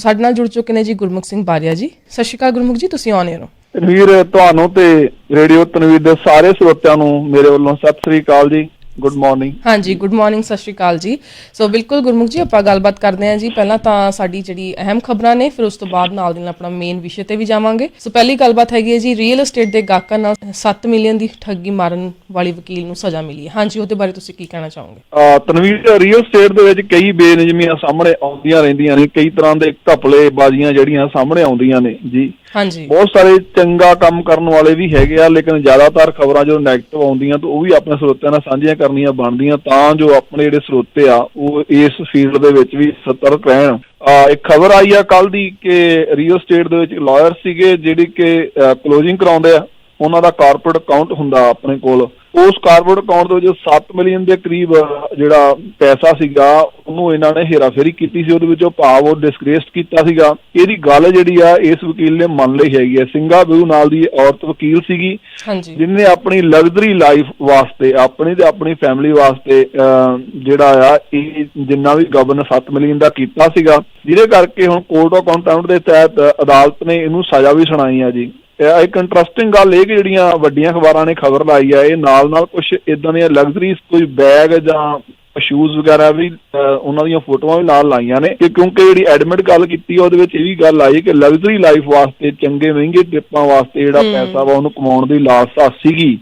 ਸਾਡੇ ਨਾਲ ਜੁੜ ਚੁੱਕੇ ਨੇ ਜੀ ਗੁਰਮੁਖ ਸਿੰਘ ਬਾਰੀਆ ਜੀ। ਸਤਿ ਸ਼੍ਰੀ ਅਕਾਲ ਗੁਰਮੁਖ ਜੀ, ਤੁਸੀਂ ਆਨ 에ਅਰ ਹੋ। ਤਨਵੀਰ ਤੁਹਾਨੂੰ ਤੇ ਰੇਡੀਓ ਤਨਵੀਰ ਦੇ ਸਾਰੇ ਸਰੋਤਿਆਂ ਨੂੰ ਮੇਰੇ ਵੱਲੋਂ ਸਤਿ ਸ੍ਰੀ ਅਕਾਲ ਜੀ। ਗੁੱਡ ਮਾਰਨਿੰਗ ਹਾਂਜੀ ਗੁੱਡ ਮਾਰਨਿੰਗ ਸਤਿ ਸ਼੍ਰੀ ਅਕਾਲ ਜੀ। ਸੋ ਬਿਲਕੁਲ ਗੁਰਮੁਖ ਜੀ ਆਪਾਂ ਗੱਲਬਾਤ ਕਰਦੇ ਹਾਂ ਜੀ। ਪਹਿਲਾਂ ਤਾਂ ਸਾਡੀ ਜਿਹੜੀ ਅਹਿਮ ਖਬਰਾਂ ਨੇ ਫਿਰ ਉਸ ਤੋਂ ਬਾਅਦ ਨਾਲ ਦੀ ਨਾਲ ਆਪਣਾ ਮੇਨ ਵਿਸ਼ੇ ਤੇ ਵੀ ਜਾਵਾਂਗੇ। ਸੋ ਪਹਿਲੀ ਗੱਲਬਾਤ ਹੈਗੀ ਹੈ ਜੀ ਰੀਅਲ ਏਸਟੇਟ ਦੇ ਗਾਹਕਾਂ ਨਾਲ 7 ਮਿਲੀਅਨ ਦੀ ਠੱਗੀ ਮਾਰਨ ਵਾਲੀ ਵਕੀਲ ਨੂੰ ਸਜ਼ਾ ਮਿਲੀ ਹੈ। ਹਾਂਜੀ ਉਹਦੇ ਬਾਰੇ ਤੁਸੀਂ ਕੀ ਕਹਿਣਾ ਚਾਹੋਗੇ? ਤਨਵੀਰ ਰੀਅਲ ਸਟੇਟ ਦੇ ਵਿੱਚ ਕਈ ਬੇਨਿਯਮੀਆਂ ਸਾਹਮਣੇ ਆਉਂਦੀਆਂ ਰਹਿੰਦੀਆਂ ਨੇ। ਕਈ ਤਰ੍ਹਾਂ ਦੇ ਘਪਲੇ ਬਾਜ਼ੀਆਂ ਜਿਹੜੀਆਂ ਸਾਹਮਣੇ ਆਉਂਦੀਆਂ ਨੇ ਜੀ। ਹਾਂਜੀ। ਬਹੁਤ ਸਾਰੇ ਚੰਗਾ ਕੰਮ ਕਰਨ ਵਾਲੇ ਵੀ ਹੈਗੇ ਆ ਲੇਕਿਨ ਜ਼ਿਆਦਾਤਰ ਖਬਰਾਂ ਜਦੋਂ 네ਗੇਟਿਵ ਆਉਂਦੀਆਂ ਤਾਂ ਉਹ ਵੀ ਆਪਣੇ ਸਰੋਤਿਆਂ ਨਾਲ ਸਾਂਝੀਆਂ ਕਰਨੀਆਂ ਬਣਦੀਆਂ ਤਾਂ ਜੋ ਆਪਣੇ ਜਿਹੜੇ ਸਰੋਤੇ ਆ, ਉਹ ਇਸ ਫੀਲਡ ਦੇ ਵਿੱਚ ਵੀ ਸਤਰਕ ਰਹਿਣ। ਇੱਕ ਖਬਰ ਆਈ ਆ ਕੱਲ ਦੀ ਕਿ ਰੀਅਲ ਸਟੇਟ ਦੇ ਵਿੱਚ ਲਾਇਰ ਸੀਗੇ, ਜਿਹੜੀ ਕਿ ਕਲੋਜ਼ਿੰਗ ਕਰਾਉਂਦੇ ਆ। ਉਹਨਾਂ ਦਾ ਕਾਰਪੋਰੇਟ ਅਕਾਊਂਟ ਹੁੰਦਾ ਆਪਣੇ ਕੋਲ। ਉਸ ਕਾਰਪੋਰੇਟ ਅਕਾਊਂਟ ਦੇ ਵਿੱਚ 7 ਮਿਲੀਅਨ ਦੇ ਕਰੀਬ ਜਿਹੜਾ ਪੈਸਾ ਸੀਗਾ ਉਹਨੂੰ ਇਹਨਾਂ ਨੇ ਹੇਰਾਫੇਰੀ ਕੀਤੀ ਸੀ। ਉਹਦੇ ਵਿੱਚੋਂ ਭਾਵ ਉਹ ਡਿਸਗ੍ਰੇਸਡ ਕੀਤਾ ਸੀਗਾ। ਇਹਦੀ ਗੱਲ ਜਿਹੜੀ ਆ ਇਸ ਵਕੀਲ ਨੇ ਮੰਨ ਲਈ ਹੈਗੀ ਹੈ ਸਿੰਘਾ ਬਿਊ ਨਾਲ ਦੀ ਔਰਤ ਵਕੀਲ ਸੀਗੀ ਹਾਂਜੀ। ਜਿਨੇ ਆਪਣੀ ਲਗਜ਼ਰੀ ਲਾਈਫ ਵਾਸਤੇ ਆਪਣੀ ਤੇ ਆਪਣੀ ਫੈਮਿਲੀ ਵਾਸਤੇ ਜਿਹੜਾ ਆ ਇਹ ਜਿੰਨਾ ਵੀ ਗਵਰਨ 7 ਮਿਲੀਅਨ ਦਾ ਕੀਤਾ ਸੀਗਾ। ਜਿਹਦੇ ਕਰਕੇ ਹੁਣ ਕੋਰਟ ਆਫ ਕੰਟੈਂਪਟ ਦੇ ਤਹਿਤ ਅਦਾਲਤ ਨੇ ਇਹਨੂੰ ਸਜ਼ਾ ਵੀ ਸੁਣਾਈ ਆ ਜੀ। ਇੱਕ ਇੰਟਰਸਟਿੰਗ ਗੱਲ ਇਹ ਕਿ ਜਿਹੜੀਆਂ ਵੱਡੀਆਂ ਅਖਬਾਰਾਂ ਨੇ ਖਬਰ ਲਾਈ ਆ ਇਹ ਨਾਲ ਨਾਲ ਕੁਝ ਇਦਾਂ ਦੀਆਂ ਲਗਜ਼ਰੀਜ਼ ਕੋਈ ਬੈਗ ਜਾਂ ਸ਼ੂਜ਼ ਵਗੈਰਾ ਵੀ ਉਹਨਾਂ ਦੀਆਂ ਫੋਟੋਆਂ ਵੀ ਨਾਲ ਲਾਈਆਂ ਨੇ ਕਿ ਕਿਉਂਕਿ ਜਿਹੜੀ ਐਡਮਿਟ ਗੱਲ ਕੀਤੀ ਉਹਦੇ ਵਿੱਚ ਇਹ ਵੀ ਗੱਲ ਆਈ ਕਿ ਲਗਜ਼ਰੀ ਲਾਈਫ ਵਾਸਤੇ ਚੰਗੇ ਮਹਿੰਗੇ ਟ੍ਰਿਪਾਂ ਵਾਸਤੇ ਜਿਹੜਾ ਪੈਸਾ ਵਾ ਉਹਨੂੰ ਕਮਾਉਣ ਦੀ ਲਾਲਸਾ ਸੀਗੀ।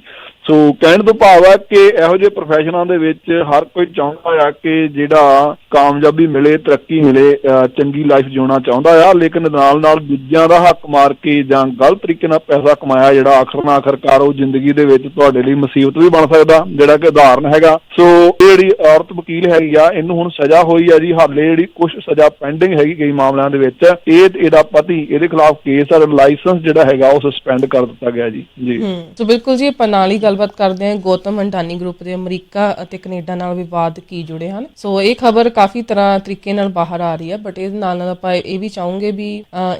ਸੋ ਕਹਿਣ ਤੋਂ ਭਾਵ ਹੈ ਕਿ ਇਹੋ ਜਿਹੇ ਪ੍ਰੋਫੈਸ਼ਨਾਂ ਦੇ ਵਿੱਚ ਹਰ ਕੋਈ ਚਾਹੁੰਦਾ ਆ ਕਿ ਜਿਹੜਾ ਕਾਮਯਾਬੀ ਮਿਲੇ, ਤਰੱਕੀ ਮਿਲੇ ਚੰਗੀ ਲਾਈਫ ਜਿਉਣਾ ਚਾਹੁੰਦਾ ਆ, ਲੇਕਿਨ ਨਾਲ ਨਾਲ ਦੂਜਿਆਂ ਦਾ ਹੱਕ ਮਾਰ ਕੇ ਜਾਂ ਗਲਤ ਤਰੀਕੇ ਨਾਲ ਪੈਸਾ ਕਮਾਇਆ ਜਿਹੜਾ ਆਖਰ ਨਾ ਆਖਰਕਾਰ ਉਹ ਜ਼ਿੰਦਗੀ ਦੇ ਵਿੱਚ ਤੁਹਾਡੇ ਲਈ ਮੁਸੀਬਤ ਵੀ ਬਣ ਸਕਦਾ, ਜਿਹੜਾ ਕਿ ਉਦਾਹਰਨ ਹੈਗਾ। ਸੋ ਇਹ ਜਿਹੜੀ ਔਰਤ ਵਕੀਲ ਹੈਗੀ ਆ, ਇਹਨੂੰ ਹੁਣ ਸਜ਼ਾ ਹੋਈ ਆ ਜੀ, ਹਾਲੇ ਜਿਹੜੀ ਕੁਝ ਸਜ਼ਾ ਪੈਂਡਿੰਗ ਹੈਗੀ ਕਈ ਮਾਮਲਿਆਂ ਦੇ ਵਿੱਚ, ਇਹ ਇਹਦਾ ਪਤੀ, ਇਹਦੇ ਖਿਲਾਫ ਕੇਸ ਆ ਲਾਇਸੈਂਸ ਜਿਹੜਾ ਹੈਗਾ ਉਹ ਸਸਪੈਂਡ ਕਰ ਦਿੱਤਾ ਗਿਆ ਜੀ। ਜੀ। ਸੋ ਬਿਲਕੁਲ ਜੀ, ਆਪਾਂ ਨਾਲ ਹੀ ਗੱਲਬਾਤ ਕਰਦੇ ਹਾਂ। ਗੌਤਮ ਅੰਡਾਨੀ ਗਰੁੱਪ ਦੇ ਅਮਰੀਕਾ ਅਤੇ ਕੈਨੇਡਾ ਨਾਲ ਵਿਵਾਦ ਕੀ ਜੁੜੇ ਹਨ। ਸੋ ਇਹ ਖਬਰ ਕਾਫੀ ਤਰ੍ਹਾਂ ਤਰੀਕੇ ਨਾਲ ਬਾਹਰ ਆ ਰਹੀ ਹੈ ਬਟ ਇਹਦੇ ਨਾਲ ਨਾਲ ਆਪਾਂ ਇਹ ਵੀ ਚਾਹੂੰਗੇ ਵੀ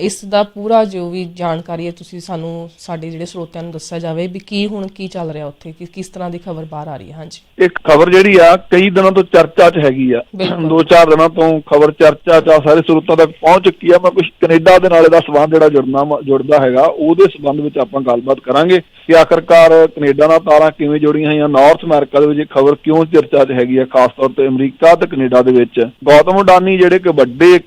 ਇਸ ਦਾ ਪੂਰਾ ਜੋ ਵੀ ਜਾਣਕਾਰੀ ਹੈ ਤੁਸੀਂ ਸਾਨੂੰ ਸਾਡੇ ਜਿਹੜੇ ਸਰੋਤਿਆਂ ਨੂੰ ਦੱਸਿਆ ਜਾਵੇ ਵੀ ਕੀ ਹੁਣ ਕੀ ਚੱਲ ਰਿਹਾ ਉੱਥੇ ਕਿ ਕਿਸ ਤਰ੍ਹਾਂ ਦੀ ਖਬਰ ਬਾਹਰ ਆ ਰਹੀ ਹੈ। ਹਾਂਜੀ। ਇੱਕ ਖਬਰ ਜਿਹੜੀ ਆ ਕਈ ਦਿਨਾਂ ਤੋਂ ਚਰਚਾ 'ਚ ਹੈਗੀ ਆ। ਦੋ ਚਾਰ ਦਿਨਾਂ ਤੋਂ ਖਬਰ ਚਰਚਾ 'ਚ ਆ ਸਾਰੇ ਸਰੋਤਾਂ ਤੱਕ ਪਹੁੰਚ ਚੁੱਕੀ ਆ। ਮੈਂ ਕੁਝ ਕੈਨੇਡਾ ਦੇ ਨਾਲ ਇਹਦਾ ਸਬੰਧ ਜਿਹੜਾ ਜੁੜਨਾ ਜੁੜਦਾ ਹੈਗਾ ਉਹਦੇ ਸਬੰਧ ਵਿੱਚ ਆਪਾਂ ਗੱਲਬਾਤ ਕਰਾਂਗੇ। ਕਿ ਆਖਰਕਾਰ ਕੈਨੇਡਾ ਨਾਲ ਤਾਰਾਂ ਕਿਵੇਂ ਜੁੜੀਆਂ ਹੋਈਆਂ ਨਾਰਥ ਅਮਰੀਕਾ ਦੇ ਵਿੱਚ ਇਹ ਖਬਰ ਕਿਉਂ ਚਰਚਾ 'ਚ ਹੈਗੀ ਆ? ਖਾਸ ਤੌਰ ਤੇ ਅਮਰੀਕਾ ਤੇ ਕੈਨੇਡਾ ਦੇ ਵਿੱਚ। ਗੌਤਮ ਅਡਾਨੀ ਜਿਹੜੇ ਕਿ ਵੱਡੇ ਇੱਕ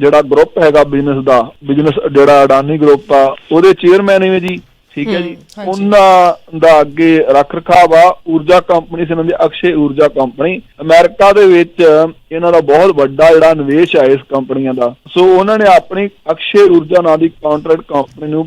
ਜਿਹੜਾ ਗਰੁੱਪ ਹੈਗਾ ਬਿਜ਼ਨਸ ਦਾ ਬਿਜ਼ਨਸ ਜਿਹੜਾ ਅਡਾਨੀ ਗਰੁੱਪ ਆ ਉਹਦੇ ਚੇਅਰਮੈਨ ਨੇ ਜੀ ਠੀਕ ਹੈ ਜੀ। ਉਹਨਾਂ ਦਾ ਅੱਗੇ ਰੱਖ ਰਖਾਵ ਆ ਊਰਜਾ ਕੰਪਨੀ ਸੀ ਇਹਨਾਂ ਦੀ ਅਕਸ਼ੇ ਊਰਜਾ ਕੰਪਨੀ ਅਮਰੀਕਾ ਦੇ ਵਿੱਚ ਇਹਨਾਂ ਦਾ ਬਹੁਤ ਵੱਡਾ ਜਿਹੜਾ ਨਿਵੇਸ਼ ਹੈ ਇਸ ਕੰਪਨੀਆਂ ਦਾ। ਸੋ ਉਹਨਾਂ ਨੇ ਆਪਣੀ ਅਕਸ਼ੇ ਊਰਜਾ ਨਾਂ ਦੀ ਕੰਟਰੈਕਟ ਕੰਪਨੀ ਨੂੰ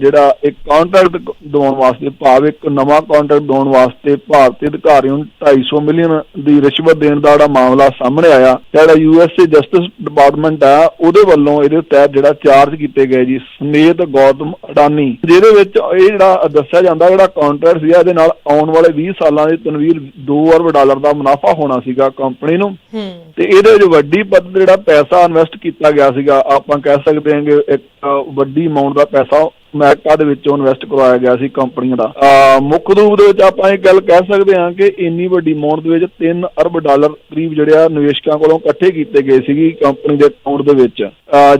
ਜਿਹੜਾ ਇੱਕ ਕੰਟਰੈਕਟ ਦਿਵਾਉਣ ਵਾਸਤੇ, ਭਾਵ ਇੱਕ ਨਵਾਂ ਕੰਟਰੈਕਟ ਦਿਵਾਉਣ ਵਾਸਤੇ ਭਾਰਤੀ ਅਧਿਕਾਰੀਆਂ ਨੂੰ 250 ਮਿਲੀਅਨ ਦੀ ਰਿਸ਼ਵਤ ਦੇਣ ਦਾ ਜਿਹੜਾ ਮਾਮਲਾ ਸਾਹਮਣੇ ਆਇਆ। ਜਿਹੜਾ ਯੂਐਸਏ ਜਸਟਿਸ ਡਿਪਾਰਟਮੈਂਟ ਆ, ਉਹਦੇ ਵੱਲੋਂ ਇਹਦੇ ਤਹਿਤ ਜਿਹੜਾ ਚਾਰਜ ਕੀਤੇ ਗਏ ਜੀ, ਸਮੇਤ ਗੌਤਮ ਅਡਾਨੀ, ਜਿਹਦੇ ਵਿੱਚ ਇਹ ਜਿਹੜਾ ਦੱਸਿਆ ਜਾਂਦਾ, ਜਿਹੜਾ ਕੰਟਰੈਕਟ ਸੀ ਇਹਦੇ ਨਾਲ ਆਉਣ ਵਾਲੇ 20 ਸਾਲਾਂ ਦੀ ਤਨਵੀਰ 2 ਅਰਬ ਡਾਲਰ ਦਾ ਮੁਨਾਫਾ ਹੋਣਾ ਸੀਗਾ ਕੰਪਨੀ ਨੂੰ। ਤੇ ਇਹਦੇ ਵਿੱਚ ਵੱਡੀ ਪੱਧਰ ਜਿਹੜਾ ਪੈਸਾ ਇਨਵੈਸਟ ਕੀਤਾ ਗਿਆ ਸੀਗਾ, ਆਪਾਂ ਕਹਿ ਸਕਦੇ ਹਾਂ ਕਿ ਇੱਕ ਵੱਡੀ ਅਮਾਉਂਟ ਦਾ ਪੈਸਾ ਅਮਰੀਕਾ ਦੇ ਵਿੱਚੋਂ ਇਨਵੈਸਟ ਕਰਵਾਇਆ ਗਿਆ ਸੀ ਕੰਪਨੀਆਂ ਦਾ। ਮੁੱਖ ਰੂਪ ਦੇ ਵਿੱਚ ਆਪਾਂ ਇਹ ਗੱਲ ਕਹਿ ਸਕਦੇ ਹਾਂ ਕਿ ਇੰਨੀ ਵੱਡੀ ਅਮਾਉਂਟ ਦੇ ਵਿੱਚ 3 ਅਰਬ ਡਾਲਰ ਕਰੀਬ ਜਿਹੜੇ ਆ ਨਿਵੇਸ਼ਕਾਂ ਕੋਲੋਂ ਇਕੱਠੇ ਕੀਤੇ ਗਏ ਸੀਗੀ ਕੰਪਨੀ ਦੇ ਅਕਾਊਂਟ ਦੇ ਵਿੱਚ।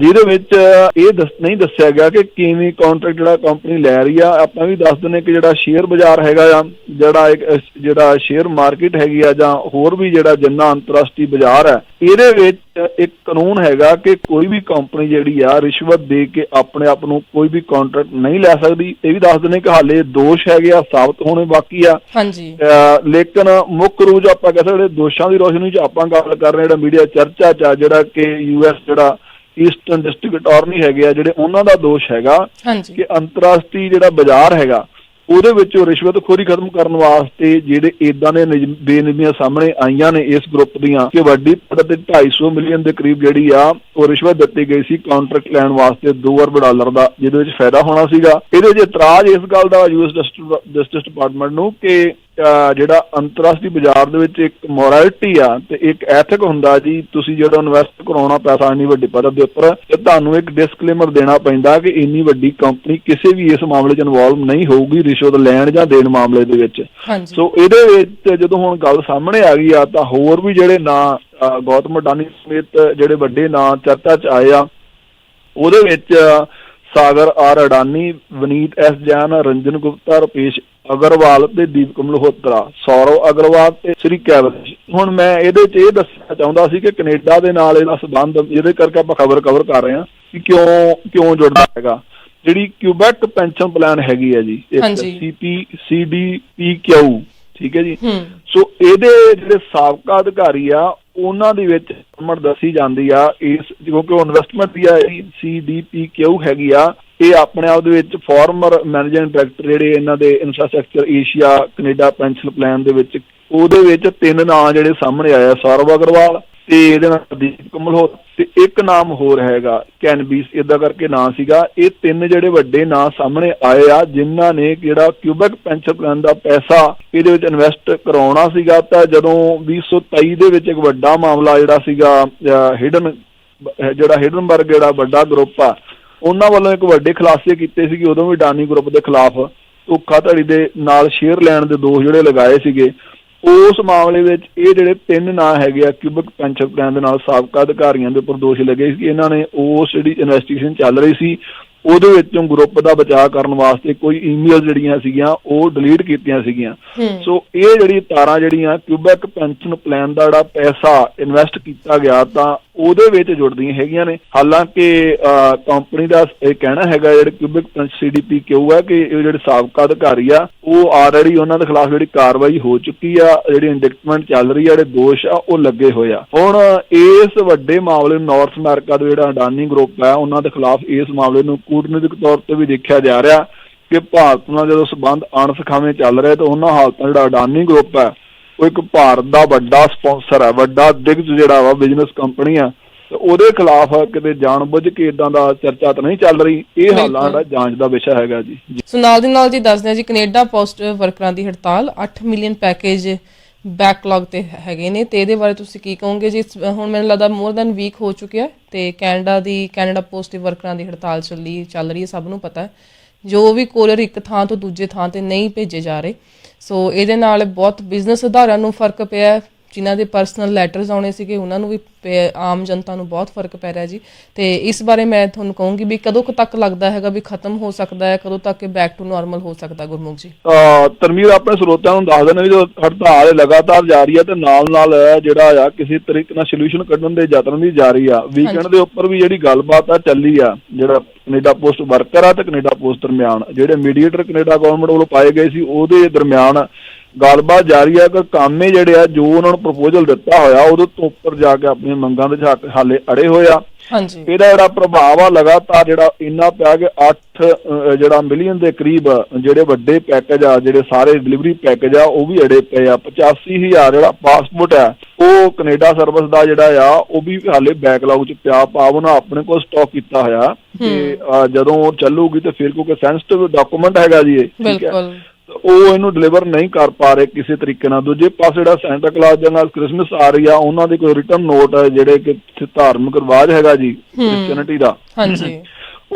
ਜਿਹਦੇ ਵਿੱਚ ਇਹ ਦੱਸ, ਨਹੀਂ ਦੱਸਿਆ ਗਿਆ ਕਿ ਕਿਵੇਂ ਕੰਟਰੈਕਟ ਜਿਹੜਾ ਕੰਪਨੀ ਲੈ ਰਹੀ ਆ। ਆਪਾਂ ਵੀ ਦੱਸ ਦਿੰਦੇ ਕਿ ਜਿਹੜਾ ਸ਼ੇਅਰ ਬਾਜ਼ਾਰ ਹੈਗਾ ਆ, ਜਿਹੜਾ ਇੱਕ, ਜਿਹੜਾ ਸ਼ੇਅਰ ਮਾਰਕੀਟ ਹੈਗੀ ਆ ਜਾਂ ਹੋਰ ਵੀ ਜਿਹੜਾ ਜਿੰਨਾ ਅੰਤਰਰਾਸ਼ਟਰੀ ਬਾਜ਼ਾਰ ਹੈ ਇਹਦੇ ਵਿੱਚ ਇੱਕ ਕਾਨੂੰਨ ਹੈਗਾ ਕਿ ਕੋਈ ਵੀ ਕੰਪਨੀ ਜਿਹੜੀ ਆ ਰਿਸ਼ਵਤ ਦੇ ਕੇ ਆਪਣੇ ਆਪ ਨੂੰ ਕੋਈ ਵੀ ਕੰਟਰੈਕਟ ਨਹੀਂ ਲੈ ਸਕਦੀ। ਇਹ ਵੀ ਦੱਸ ਦਿੰਦੇ ਕਿ ਹਾਲੇ ਦੋਸ਼ ਹੈਗੇ ਆ ਸਾਬਤ ਹੋਣੇ ਬਾਕੀ ਆ। ਹਾਂਜੀ। ਲੇਕਿਨ ਮੁੱਖ ਰੂਪ 'ਚ ਆਪਾਂ ਕਹਿ ਸਕਦੇ ਦੋਸ਼ਾਂ ਦੀ ਰੋਸ਼ਨੀ 'ਚ ਆਪਾਂ ਗੱਲ ਕਰ ਰਹੇ ਜਿਹੜਾ ਮੀਡੀਆ ਚਰਚਾ 'ਚ ਆ ਜਿਹੜਾ ਕਿ ਯੂਐਸ ਜਿਹੜਾ ਈਸਟਰਨ ਡਿਸਟ੍ਰਿਕਟ ਅਟਾਰਨੀ ਹੈਗੇ ਆ ਜਿਹੜੇ ਉਹਨਾਂ ਦਾ ਦੋਸ਼ ਹੈਗਾ ਕਿ ਅੰਤਰਰਾਸ਼ਟਰੀ ਜਿਹੜਾ ਬਾਜ਼ਾਰ ਹੈਗਾ ਉਹਦੇ ਵਿੱਚੋਂ ਰਿਸ਼ਵਤਖੋਰੀ ਖਤਮ ਕਰਨ ਵਾਸਤੇ ਜਿਹੜੇ ਇਦਾਂ ਦੇ ਨਿਜ- ਬੇਨਿਯਮੀਆਂ ਸਾਹਮਣੇ ਆਈਆਂ ਨੇ ਇਸ ਗਰੁੱਪ ਦੀਆਂ ਕਿ ਵੱਡੀ ਪੱਧਰ ਤੇ 250 ਮਿਲੀਅਨ ਦੇ ਕਰੀਬ ਜਿਹੜੀ ਆ, ਉਹ ਰਿਸ਼ਵਤ ਦਿੱਤੀ ਗਈ ਸੀ ਕੰਟਰੈਕਟ ਲੈਣ ਵਾਸਤੇ 2 ਅਰਬ ਡਾਲਰ ਦਾ, ਜਿਹਦੇ ਵਿੱਚ ਫਾਇਦਾ ਹੋਣਾ ਸੀਗਾ। ਇਹਦੇ ਵਿੱਚ ਇਤਰਾਜ਼ ਇਸ ਗੱਲ ਦਾ ਯੂਐਸ ਜਸਟਿਸ ਡਿਪਾਰਟਮੈਂਟ ਨੂੰ ਕਿ ਜਿਹੜਾ ਅੰਤਰਰਾਸ਼ਟਰੀ ਬਾਜ਼ਾਰ ਦੇ ਵਿੱਚ ਇੱਕ ਮੋਰੈਲਿਟੀ ਆ ਤੇ ਇੱਕ ਐਥਿਕ ਹੁੰਦਾ ਜੀ ਤੁਸੀਂ ਜਿਹੜਾ ਇਨਵੈਸਟ ਕਰਾਉਣਾ ਪੈਸਾ ਇੰਨੀ ਵੱਡੀ ਪੱਧਰ ਦੇ ਉੱਪਰ ਤੇ ਤੁਹਾਨੂੰ ਇੱਕ ਡਿਸਕਲੇਮਰ ਦੇਣਾ ਪੈਂਦਾ ਕਿ ਇੰਨੀ ਵੱਡੀ ਕੰਪਨੀ ਕਿਸੇ ਵੀ ਇਸ ਮਾਮਲੇ 'ਚ ਇਨਵੋਲਵ ਨਹੀਂ ਹੋਊਗੀ ਰਿਸ਼ਵਤ ਲੈਣ ਜਾਂ ਦੇਣ ਮਾਮਲੇ ਦੇ ਵਿੱਚ। ਸੋ ਇਹਦੇ ਵਿੱਚ ਜਦੋਂ ਹੁਣ ਗੱਲ ਸਾਹਮਣੇ ਆ ਗਈ ਆ ਤਾਂ ਹੋਰ ਵੀ ਜਿਹੜੇ ਨਾਂ ਗੌਤਮ ਅਡਾਨੀ ਸਮੇਤ ਜਿਹੜੇ ਵੱਡੇ ਨਾਂ ਚਰਚਾ 'ਚ ਆਏ ਆ ਉਹਦੇ ਵਿੱਚ ਸਾਗਰ ਆਰ ਅਡਾਨੀ ਵਨੀਤ ਐਸ ਜੈਨ ਰੰਜਨ ਗੁਪਤਾ ਰੁਪੇਸ਼ ਅਗਰਵਾਲ ਤੇ ਦੀਪਕ ਮਲਹੋਤਰਾ ਸੌਰਵ ਅਗਰਵਾਲ ਤੇ ਸ੍ਰੀ ਕੈਵਲ ਹੁਣ ਮੈਂ ਇਹਦੇ 'ਚ ਇਹ ਦੱਸਣਾ ਚਾਹੁੰਦਾ ਸੀ ਕਿ ਕੈਨੇਡਾ ਦੇ ਨਾਲ ਇਹਦਾ ਸਬੰਧ ਜਿਹਦੇ ਕਰਕੇ ਆਪਾਂ ਖਬਰ ਕਵਰ ਕਰ ਰਹੇ ਹਾਂ ਕਿ ਕਿਉਂ ਕਿਉਂ ਜੁੜਦਾ ਹੈਗਾ। ਜਿਹੜੀ ਕਿਊਬੈਕ ਪੈਨਸ਼ਨ ਪਲਾਨ ਹੈਗੀ ਹੈ ਜੀ ਇੱਕ। ਸੀਪੀ ਸੀਡੀਪੀਕਿਊ ਠੀਕ ਹੈ ਜੀ। ਸੋ ਇਹਦੇ ਜਿਹੜੇ ਸਾਬਕਾ ਅਧਿਕਾਰੀ ਆ ਉਹਨਾਂ ਦੇ ਵਿੱਚ ਮੜ ਦੱਸੀ ਜਾਂਦੀ ਆ, ਇਸ ਕਿਉਂਕਿ ਉਹ ਇਨਵੈਸਟਮੈਂਟ ਦੀ ਆ ਸੀਡੀਪੀਕਿਊ ਹੈਗੀ ਆ, ਇਹ ਆਪਣੇ ਆਪ ਦੇ ਵਿੱਚ ਫਾਰਮਰ ਮੈਨੇਜਿੰਗ ਡਾਇਰੈਕਟਰ ਜਿਹੜੇ ਇਹਨਾਂ ਦੇ infrastructure Asia Canada pension plan ਦੇ ਵਿੱਚ, ਉਹਦੇ ਵਿੱਚ ਤਿੰਨ ਨਾਂ ਜਿਹੜੇ ਸਾਹਮਣੇ ਆਇਆ ਸੌਰਵ ਅਗਰਵਾਲ ਤੇ ਇਹਦੇ ਨਾਲ ਦੀਪਕ ਮਲਹੋਤ ਤੇ ਇੱਕ ਨਾਮ ਹੋਰ ਹੈਗਾ ਕੈਨਬੀਸ ਇਦਾਂ ਕਰਕੇ ਨਾਂ ਸੀਗਾ। ਇਹ ਤਿੰਨ ਜਿਹੜੇ ਵੱਡੇ ਨਾਂ ਸਾਹਮਣੇ ਆਏ ਆ, ਜਿਨ੍ਹਾਂ ਨੇ ਜਿਹੜਾ ਕਿਊਬੈਕ ਪੈਨਸ਼ਨ ਪਲਾਨ ਦਾ ਪੈਸਾ ਇਹਦੇ ਵਿੱਚ ਇਨਵੈਸਟ ਕਰਾਉਣਾ ਸੀਗਾ, ਤਾਂ ਜਦੋਂ 2023 ਦੇ ਵਿੱਚ ਇੱਕ ਵੱਡਾ ਮਾਮਲਾ ਜਿਹੜਾ ਸੀਗਾ ਹਿਡਨ ਜਿਹੜਾ ਹਿਡਨਬਰਗ ਜਿਹੜਾ ਵੱਡਾ ਗਰੁੱਪ ਆ, ਉਹਨਾਂ ਵੱਲੋਂ ਇੱਕ ਵੱਡੇ ਖੁਲਾਸੇ ਕੀਤੇ ਸੀਗੇ, ਉਦੋਂ ਵੀ ਡਾਨੀ ਗਰੁੱਪ ਦੇ ਖਿਲਾਫ ਧੋਖਾਧੜੀ ਦੇ ਨਾਲ ਸ਼ੇਅਰ ਲੈਣ ਦੇ ਦੋਸ਼ ਜਿਹੜੇ ਲਗਾਏ ਸੀਗੇ। ਉਸ ਮਾਮਲੇ ਵਿੱਚ ਇਹ ਜਿਹੜੇ ਤਿੰਨ ਨਾਂ ਹੈਗੇ ਆ ਕਿਊਬਿਕ ਪੈਨਸ਼ਨ ਪਲਾਨ ਦੇ ਨਾਲ ਸਾਬਕਾ ਅਧਿਕਾਰੀਆਂ ਦੇ ਉੱਪਰ ਦੋਸ਼ ਲੱਗੇ ਸੀ ਕਿ ਇਹਨਾਂ ਨੇ ਉਸ ਜਿਹੜੀ ਇਨਵੈਸਟੀਗੇਸ਼ਨ ਚੱਲ ਰਹੀ ਸੀ ਉਹਦੇ ਵਿੱਚੋਂ ਗਰੁੱਪ ਦਾ ਬਚਾਅ ਕਰਨ ਵਾਸਤੇ ਕੋਈ ਈਮੇਲ ਜਿਹੜੀਆਂ ਸੀਗੀਆਂ ਉਹ ਡਿਲੀਟ ਕੀਤੀਆਂ ਸੀਗੀਆਂ। ਸੋ ਇਹ ਜਿਹੜੀ ਤਾਰਾਂ ਜਿਹੜੀਆਂ ਕਿਊਬੈਕ ਪੈਨਸ਼ਨ ਪਲਾਨ ਦਾ ਜਿਹੜਾ ਪੈਸਾ ਇਨਵੈਸਟ ਕੀਤਾ ਗਿਆ ਤਾਂ ਉਹਦੇ ਵਿੱਚ ਜੁੜਦੀਆਂ ਹੈਗੀਆਂ ਨੇ। ਹਾਲਾਂਕਿ ਕੰਪਨੀ ਦਾ ਇਹ ਕਹਿਣਾ ਹੈਗਾ ਜਿਹੜੇ ਕਿਊਬਿਕ ਸੀਡੀਪੀ ਕਿਉ ਹੈ ਕਿ ਇਹ ਜਿਹੜੇ ਸਾਬਕਾ ਅਧਿਕਾਰੀ ਆ, ਉਹ ਆਲਰੇਡੀ ਉਹਨਾਂ ਦੇ ਖਿਲਾਫ ਜਿਹੜੀ ਕਾਰਵਾਈ ਹੋ ਚੁੱਕੀ ਆ, ਜਿਹੜੀ ਇੰਡਿਕਟਮੈਂਟ ਚੱਲ ਰਹੀ ਆ, ਜਿਹੜੇ ਦੋਸ਼ ਆ, ਉਹ ਲੱਗੇ ਹੋਏ ਆ। ਹੁਣ ਇਸ ਵੱਡੇ ਮਾਮਲੇ ਨੂੰ ਨਾਰਥ ਅਮਰੀਕਾ ਦਾ ਜਿਹੜਾ ਅਡਾਨੀ ਗਰੁੱਪ ਹੈ, ਉਹਨਾਂ ਦੇ ਖਿਲਾਫ ਇਸ ਮਾਮਲੇ ਨੂੰ ਕੂਟਨੀਤਿਕ ਤੌਰ ਤੇ ਵੀ ਦੇਖਿਆ ਜਾ ਰਿਹਾ ਕਿ ਭਾਰਤ ਨਾਲ ਜਦੋਂ ਸਬੰਧ ਅਣਸਖਾਵੇਂ ਚੱਲ ਰਹੇ, ਤਾਂ ਉਹਨਾਂ ਹਾਲਤਾਂ ਜਿਹੜਾ ਅਡਾਨੀ ਗਰੁੱਪ ਹੈ ਉਹ ਇੱਕ ਭਾਰਤ ਦਾ ਵੱਡਾ ਸਪਾਂਸਰ ਹੈ ਵੱਡਾ ਦਿਗਜ ਜਿਹੜਾ ਵਾ ਬਿਜ਼ਨਸ ਕੰਪਨੀ ਆ ਤੇ ਉਹਦੇ ਖਿਲਾਫ ਕਿਤੇ ਜਾਣਬੁੱਝ ਕੇ ਇਦਾਂ ਦਾ ਚਰਚਾ ਤਾਂ ਨਹੀਂ ਚੱਲ ਰਹੀ ਇਹ ਹਾਲਾਂ ਬਿਲਕੁਲ। ਦਾ ਜਾਂਚ ਦਾ ਵਿਸ਼ਾ ਹੈਗਾ ਜੀ। ਸੋ ਨਾਲ ਦੀ ਨਾਲ ਜੀ ਦੱਸਦੇ ਹਾਂ ਜੀ ਕੈਨੇਡਾ ਪੋਸਟ ਵਰਕਰਾਂ ਦੀ ਹੜਤਾਲ 8 ਮਿਲੀਅਨ ਪੈਕੇਜ ਬੈਕਲੌਗ ਤੇ ਹੈਗੇ ਨੇ ਤੇ ਇਹਦੇ ਬਾਰੇ ਤੁਸੀਂ ਕੀ ਕਹੋਗੇ ਜੀ ਹੁਣ ਮੈਨੂੰ ਲੱਗਦਾ ਮੋਰ ਦੈਨ ਵੀਕ ਹੋ ਚੁੱਕਿਆ ਤੇ ਕੈਨੇਡਾ ਦੀ ਕੈਨੇਡਾ ਪੋਸਟ ਵਰਕਰਾਂ ਦੀ ਹੜਤਾਲ ਚੱਲੀ ਚੱਲ ਰਹੀ ਹੈ ਸਭ ਨੂੰ ਪਤਾ ਹੈ ਜੋ ਵੀ ਕੋਰੀਅਰ ਇੱਕ ਥਾਂ ਤੋਂ ਦੂਜੇ ਥਾਂ ਤੇ ਨਹੀਂ ਭੇਜੇ ਜਾ ਰਹੇ ਸੋ ਇਹਦੇ ਨਾਲ ਬਹੁਤ ਬਿਜ਼ਨਸ ਅਧਾਰਾਂ ਨੂੰ ਫ਼ਰਕ ਪਿਆ ਜਿਨ੍ਹਾਂ ਦੇ ਪਰਸਨਲ ਲੈਟਰਸ ਆਉਣੇ ਸੀਗੇ ਉਹਨਾਂ ਨੂੰ ਵੀ ਆਮ ਜਨਤਾ ਨੂੰ ਬਹੁਤ ਫ਼ਰਕ ਪੈ ਰਿਹਾ ਜੀ। ਤੇ ਇਸ ਬਾਰੇ ਮੈਂ ਤੁਹਾਨੂੰ ਕਹੂੰਗੀ ਵੀ ਕਦੋਂ ਤੱਕ ਲੱਗਦਾ ਹੈਗਾ ਵੀ ਖਤਮ ਹੋ ਸਕਦਾ ਹੈ ਕਦੋਂ ਤੱਕ ਇਹ ਬੈਕ ਟੂ ਨਾਰਮਲ ਹੋ ਸਕਦਾ ਗੁਰਮੁਖ ਜੀ? ਧਰਮਵੀਰ ਆਪਣੇ ਸਰੋਤਿਆਂ ਨੂੰ ਦੱਸ ਦੇਣਾ ਵੀ ਜੋ ਹੜਤਾਲ ਲਗਾਤਾਰ ਜਾਰੀ ਹੈ ਤੇ ਨਾਲ ਨਾਲ ਜਿਹੜਾ ਆ ਕਿਸੇ ਤਰੀਕੇ ਨਾਲ ਸੋਲੂਸ਼ਨ ਕੱਢਣ ਦੇ ਯਤਨ ਵੀ ਜਾਰੀ ਆ। ਵੀਕਐਂਡ ਦੇ ਉੱਪਰ ਵੀ ਜਿਹੜੀ ਗੱਲਬਾਤ ਆ ਚੱਲੀ ਆ ਜਿਹੜਾ ਕੈਨੇਡਾ ਪੋਸਟ ਵਰਕਰ ਆ ਤੇ ਕੈਨੇਡਾ ਪੋਸਟ ਦਰਮਿਆਨ ਜਿਹੜੇ ਮੀਡੀਏਟਰ ਕੈਨੇਡਾ ਗਵਰਨਮੈਂਟ ਵੱਲੋਂ ਪਾਏ ਗਏ ਸੀ ਉਹਦੇ ਦਰਮਿਆਨ ਗੱਲਬਾਤ ਜਾਰੀ ਆ ਕਿ ਕਾਮੇ ਜਿਹੜੇ ਆ ਜੋ ਉਹਨਾਂ ਨੂੰ ਪ੍ਰਪੋਜ਼ਲ ਦਿੱਤਾ ਹੋਇਆ ਉਹਦੇ ਤੋਂ ਉੱਪਰ ਜਾ ਕੇ ਆਪਣੀਆਂ ਮੰਗਾਂ ਦੇ ਹਾਲੇ ਅੜੇ ਹੋਏ ਆ। ਹਾਂਜੀ। ਇਹਦਾ ਜਿਹੜਾ ਪ੍ਰਭਾਵ ਆ ਲਗਾਤਾਰ ਜਿਹੜਾ ਇੰਨਾ ਪਿਆ ਕਿ 8 ਜਿਹੜਾ ਮਿਲੀਅਨ ਦੇ ਕਰੀਬ ਜਿਹੜੇ ਵੱਡੇ ਪੈਕੇਜ ਆ ਜਿਹੜੇ ਸਾਰੇ ਡਿਲੀਵਰੀ ਪੈਕੇਜ ਆ ਉਹ ਵੀ ਅੜੇ ਪਏ ਆ। 85000 ਜਿਹੜਾ ਪਾਸਪੋਰਟ ਆ ਉਹ ਕੈਨੇਡਾ ਸਰਵਿਸ ਦਾ ਜਿਹੜਾ ਆ ਉਹ ਵੀ ਹਾਲੇ ਬੈਕਲੌਗ ਚ ਪਿਆ। ਭਾਵ ਉਹਨਾਂ ਆਪਣੇ ਕੋਲ ਸਟਾਕ ਕੀਤਾ ਹੋਇਆ। ਤੇ ਜਦੋਂ ਚੱਲੂਗੀ ਤੇ ਫਿਰ ਕਿਉਂਕਿ ਸੈਂਸਿਟਿਵ ਡਾਕੂਮੈਂਟ ਹੈਗਾ ਜੀ ਇਹ ਠੀਕ ਹੈ। ਬਿਲਕੁਲ। ਉਹ ਇਹਨੂੰ ਡਿਲੀਵਰ ਨਹੀਂ ਕਰ ਪਾ ਰਹੇ ਕਿਸੇ ਤਰੀਕੇ ਨਾਲ। ਦੂਜੇ ਪਾਸੇ ਜਿਹੜਾ ਸੈਂਟਾ ਕਲਾਸ ਦੇ ਨਾਲ ਕ੍ਰਿਸਮਸ ਆ ਰਹੀ ਆ ਉਹਨਾਂ ਦੇ ਕੋਈ ਰਿਟਰਨ ਨੋਟ ਹੈ ਜਿਹੜੇ ਕਿ ਧਾਰਮਿਕ ਰਿਵਾਜ ਹੈਗਾ ਜੀ ਕ੍ਰਿਸਚੀਅਨਿਟੀ ਦਾ। ਹਾਂਜੀ।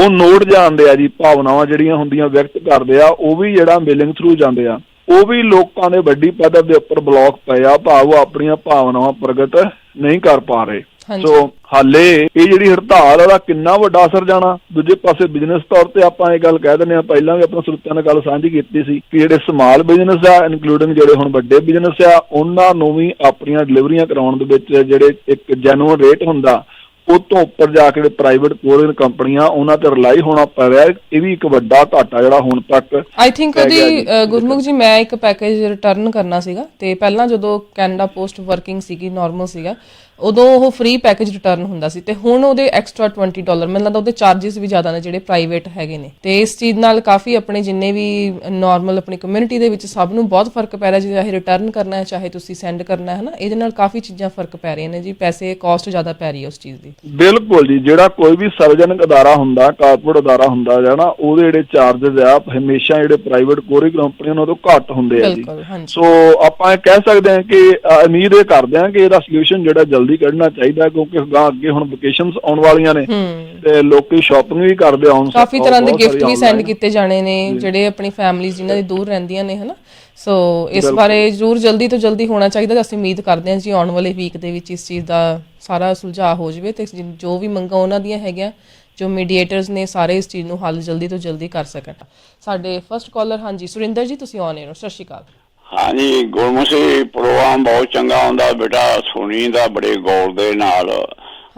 ਉਹ ਨੋਟ ਜਾਂਦੇ ਆ ਜੀ ਭਾਵਨਾਵਾਂ ਜਿਹੜੀਆਂ ਹੁੰਦੀਆਂ ਵਿਅਕਤ ਕਰਦੇ ਆ ਉਹ ਵੀ ਜਿਹੜਾ ਮੇਲਿੰਗ ਥਰੂ ਜਾਂਦੇ ਆ। ਉਹ ਵੀ ਲੋਕਾਂ ਦੇ ਵੱਡੀ ਪੱਧਰ ਦੇ ਉੱਪਰ ਬਲੌਕ ਪਏ ਆ ਭਾਵ ਉਹ ਆਪਣੀਆਂ ਭਾਵਨਾਵਾਂ ਪ੍ਰਗਟ ਨਹੀਂ ਕਰ ਪਾ ਰਹੇ। ਸੋ ਹਾਲੇ ਇਹ ਜਿਹੜੀ ਹੜਤਾਲ ਉਹਦਾ ਕਿੰਨਾ ਵੱਡਾ ਅਸਰ ਜਾਣਾ? ਦੂਜੇ ਪਾਸੇ ਬਿਜ਼ਨਸ ਤੌਰ ਤੇ ਆਪਾਂ ਇਹ ਗੱਲ ਕਹਿ ਦਿੰਦੇ ਆ ਪਹਿਲਾਂ ਵੀ ਆਪਣੇ ਸਰੋਤਿਆਂ ਨਾਲ ਗੱਲ ਸਾਂਝੀ ਕੀਤੀ ਸੀ ਕਿ ਜਿਹੜੇ ਸਮਾਲ ਬਿਜ਼ਨਸ ਆ ਇਨਕਲੂਡਿੰਗ ਜਿਹੜੇ ਹੁਣ ਵੱਡੇ ਬਿਜ਼ਨਸ ਆ ਉਹਨਾਂ ਨੂੰ ਵੀ ਆਪਣੀਆਂ ਡਿਲੀਵਰੀਆਂ ਕਰਾਉਣ ਦੇ ਵਿੱਚ ਜਿਹੜੇ ਇੱਕ ਜੈਨੂਅਨ ਰੇਟ ਹੁੰਦਾ ਉਹ ਤੋਂ ਉੱਪਰ ਜਾ ਕੇ ਪ੍ਰਾਈਵੇਟ ਕੋਰੀਅਰ ਕੰਪਨੀਆਂ ਉਹਨਾਂ ਤੇ ਰਿਲਾਈ ਹੋਣਾ ਪੈ ਰਿਹਾ। ਇਹ ਵੀ ਇੱਕ ਵੱਡਾ ਘਾਟਾ ਜਿਹੜਾ ਹੁਣ ਤੱਕ ਆਈ ਥਿੰਕ ਉਹਦੀ ਗੁਰਮੁਖ ਜੀ ਮੈਂ ਇੱਕ ਪੈਕੇਜ ਰਿਟਰਨ ਕਰਨਾ ਸੀਗਾ ਤੇ ਪਹਿਲਾਂ ਜਦੋਂ ਕੈਨੇਡਾ ਪੋਸਟ ਵਰਕਿੰਗ ਸੀਗੀ ਨਾਰਮਲ ਸੀਗਾ ਉਦੋਂ ਉਹ ਫ੍ਰੀ ਪੈਕੇਜ ਰਿਟਰਨ ਹੁੰਦਾ ਸੀ ਤੇ ਹੁਣ ਉਹਦੇ ਐਕਸਟਰਾ 20 ਡਾਲਰ ਮੈਨੂੰ ਲੱਗਦਾ ਉਹਦੇ ਚਾਰजेस ਵੀ ਜ਼ਿਆਦਾ ਨੇ ਜਿਹੜੇ ਪ੍ਰਾਈਵੇਟ ਹੈਗੇ ਨੇ। ਤੇ ਇਸ ਚੀਜ਼ ਨਾਲ ਕਾਫੀ ਆਪਣੇ ਜਿੰਨੇ ਵੀ ਨਾਰਮਲ ਆਪਣੀ ਕਮਿਊਨਿਟੀ ਦੇ ਵਿੱਚ ਸਭ ਨੂੰ ਬਹੁਤ ਫ਼ਰਕ ਪੈ ਰਿਹਾ ਜੀ ਚਾਹੇ ਰਿਟਰਨ ਕਰਨਾ ਹੈ ਚਾਹੇ ਤੁਸੀਂ ਸੈਂਡ ਕਰਨਾ ਹੈ ਨਾ ਇਹਦੇ ਨਾਲ ਕਾਫੀ ਚੀਜ਼ਾਂ ਫ਼ਰਕ ਪੈ ਰਹੀਆਂ ਨੇ ਜੀ ਪੈਸੇ ਕਾਸਟ ਜ਼ਿਆਦਾ ਪੈ ਰਹੀ ਹੈ ਉਸ ਚੀਜ਼ ਦੀ। ਬਿਲਕੁਲ ਜੀ ਜਿਹੜਾ ਕੋਈ ਵੀ ਸਰਵਜਨਕ ਅਦਾਰਾ ਹੁੰਦਾ ਕਾਰਪੋਰੇਟ ਅਦਾਰਾ ਹੁੰਦਾ ਹੈ ਨਾ ਉਹਦੇ ਜਿਹੜੇ ਚਾਰजेस ਆ ਹਮੇਸ਼ਾ ਜਿਹੜੇ ਪ੍ਰਾਈਵੇਟ ਕੋਰੀ ਕੰਪਨੀਆਂ ਨਾਲੋਂ ਘੱਟ ਹੁੰਦੇ ਆ ਜੀ। ਸੋ ਆਪਾਂ ਇਹ ਕਹਿ ਸਕਦੇ ਹਾਂ ਕਿ ਉਮੀਦ ਇਹ ਕਰਦੇ ਹਾਂ ਕਿ ਇਹਦਾ ਸੋਲੂਸ਼ਨ ਜਿਹੜਾ ਕੱਢਣਾ ਚਾਹੀਦਾ ਕਿਉਂਕਿ ਅਗਾਂਹ ਅੱਗੇ ਹੁਣ ਵਕੇਸ਼ਨਸ ਆਉਣ ਵਾਲੀਆਂ ਨੇ ਹੂੰ। ਤੇ ਲੋਕੀ ਸ਼ਾਪਿੰਗ ਵੀ ਕਰਦੇ ਆਉਣ ਕਾਫੀ ਤਰ੍ਹਾਂ ਦੇ ਗਿਫਟ ਵੀ ਸੈਂਡ ਕੀਤੇ ਜਾਣੇ ਨੇ ਜਿਹੜੇ ਆਪਣੀ ਫੈਮਲੀਜ਼ ਜਿਨ੍ਹਾਂ ਦੀ ਦੂਰ ਰਹਿੰਦੀਆਂ ਨੇ ਹਨਾ? ਸੋ ਇਸ ਬਾਰੇ ਜ਼ਰੂਰ ਜਲਦੀ ਤੋਂ ਜਲਦੀ ਹੋਣਾ ਚਾਹੀਦਾ ਅਸੀਂ ਉਮੀਦ ਕਰਦੇ ਹਾਂ ਜੀ ਆਉਣ ਵਾਲੇ ਵੀਕ ਦੇ ਵਿੱਚ ਇਸ ਚੀਜ਼ ਦਾ ਸਾਰਾ ਸੁਲਝਾਅ ਹੋ ਜਾਵੇ ਤੇ ਜਿ- ਵੀ ਮੰਗਾਂ ਉਹਨਾਂ ਦੀਆਂ ਹੈਗੀਆਂ ਜੋ ਮੀਡੀਏਟਰਸ ਨੇ ਸਾਰੇ ਇਸ ਚੀਜ਼ ਨੂੰ ਹੱਲ ਜਲਦੀ ਤੋਂ ਜਲਦੀ ਕਰ ਸਕਣ। ਸਾਡੇ ਫਰਸਟ ਕਾਲਰ ਹਾਂਜੀ ਸੁਰਿੰਦਰ ਜੀ ਤੁਸੀਂ ਆਨ 에ਅਰ ਸਤਿ ਸ਼੍ਰੀ ਅਕਾਲ। ਹਾਂਜੀ ਗੁਰਮੁਖੀ ਪ੍ਰੋਗਰਾਮ ਬਹੁਤ ਚੰਗਾ ਹੁੰਦਾ ਬੇਟਾ ਸੁਣੀ ਦਾ ਬੜੇ ਗੌਰ ਦੇ ਨਾਲ।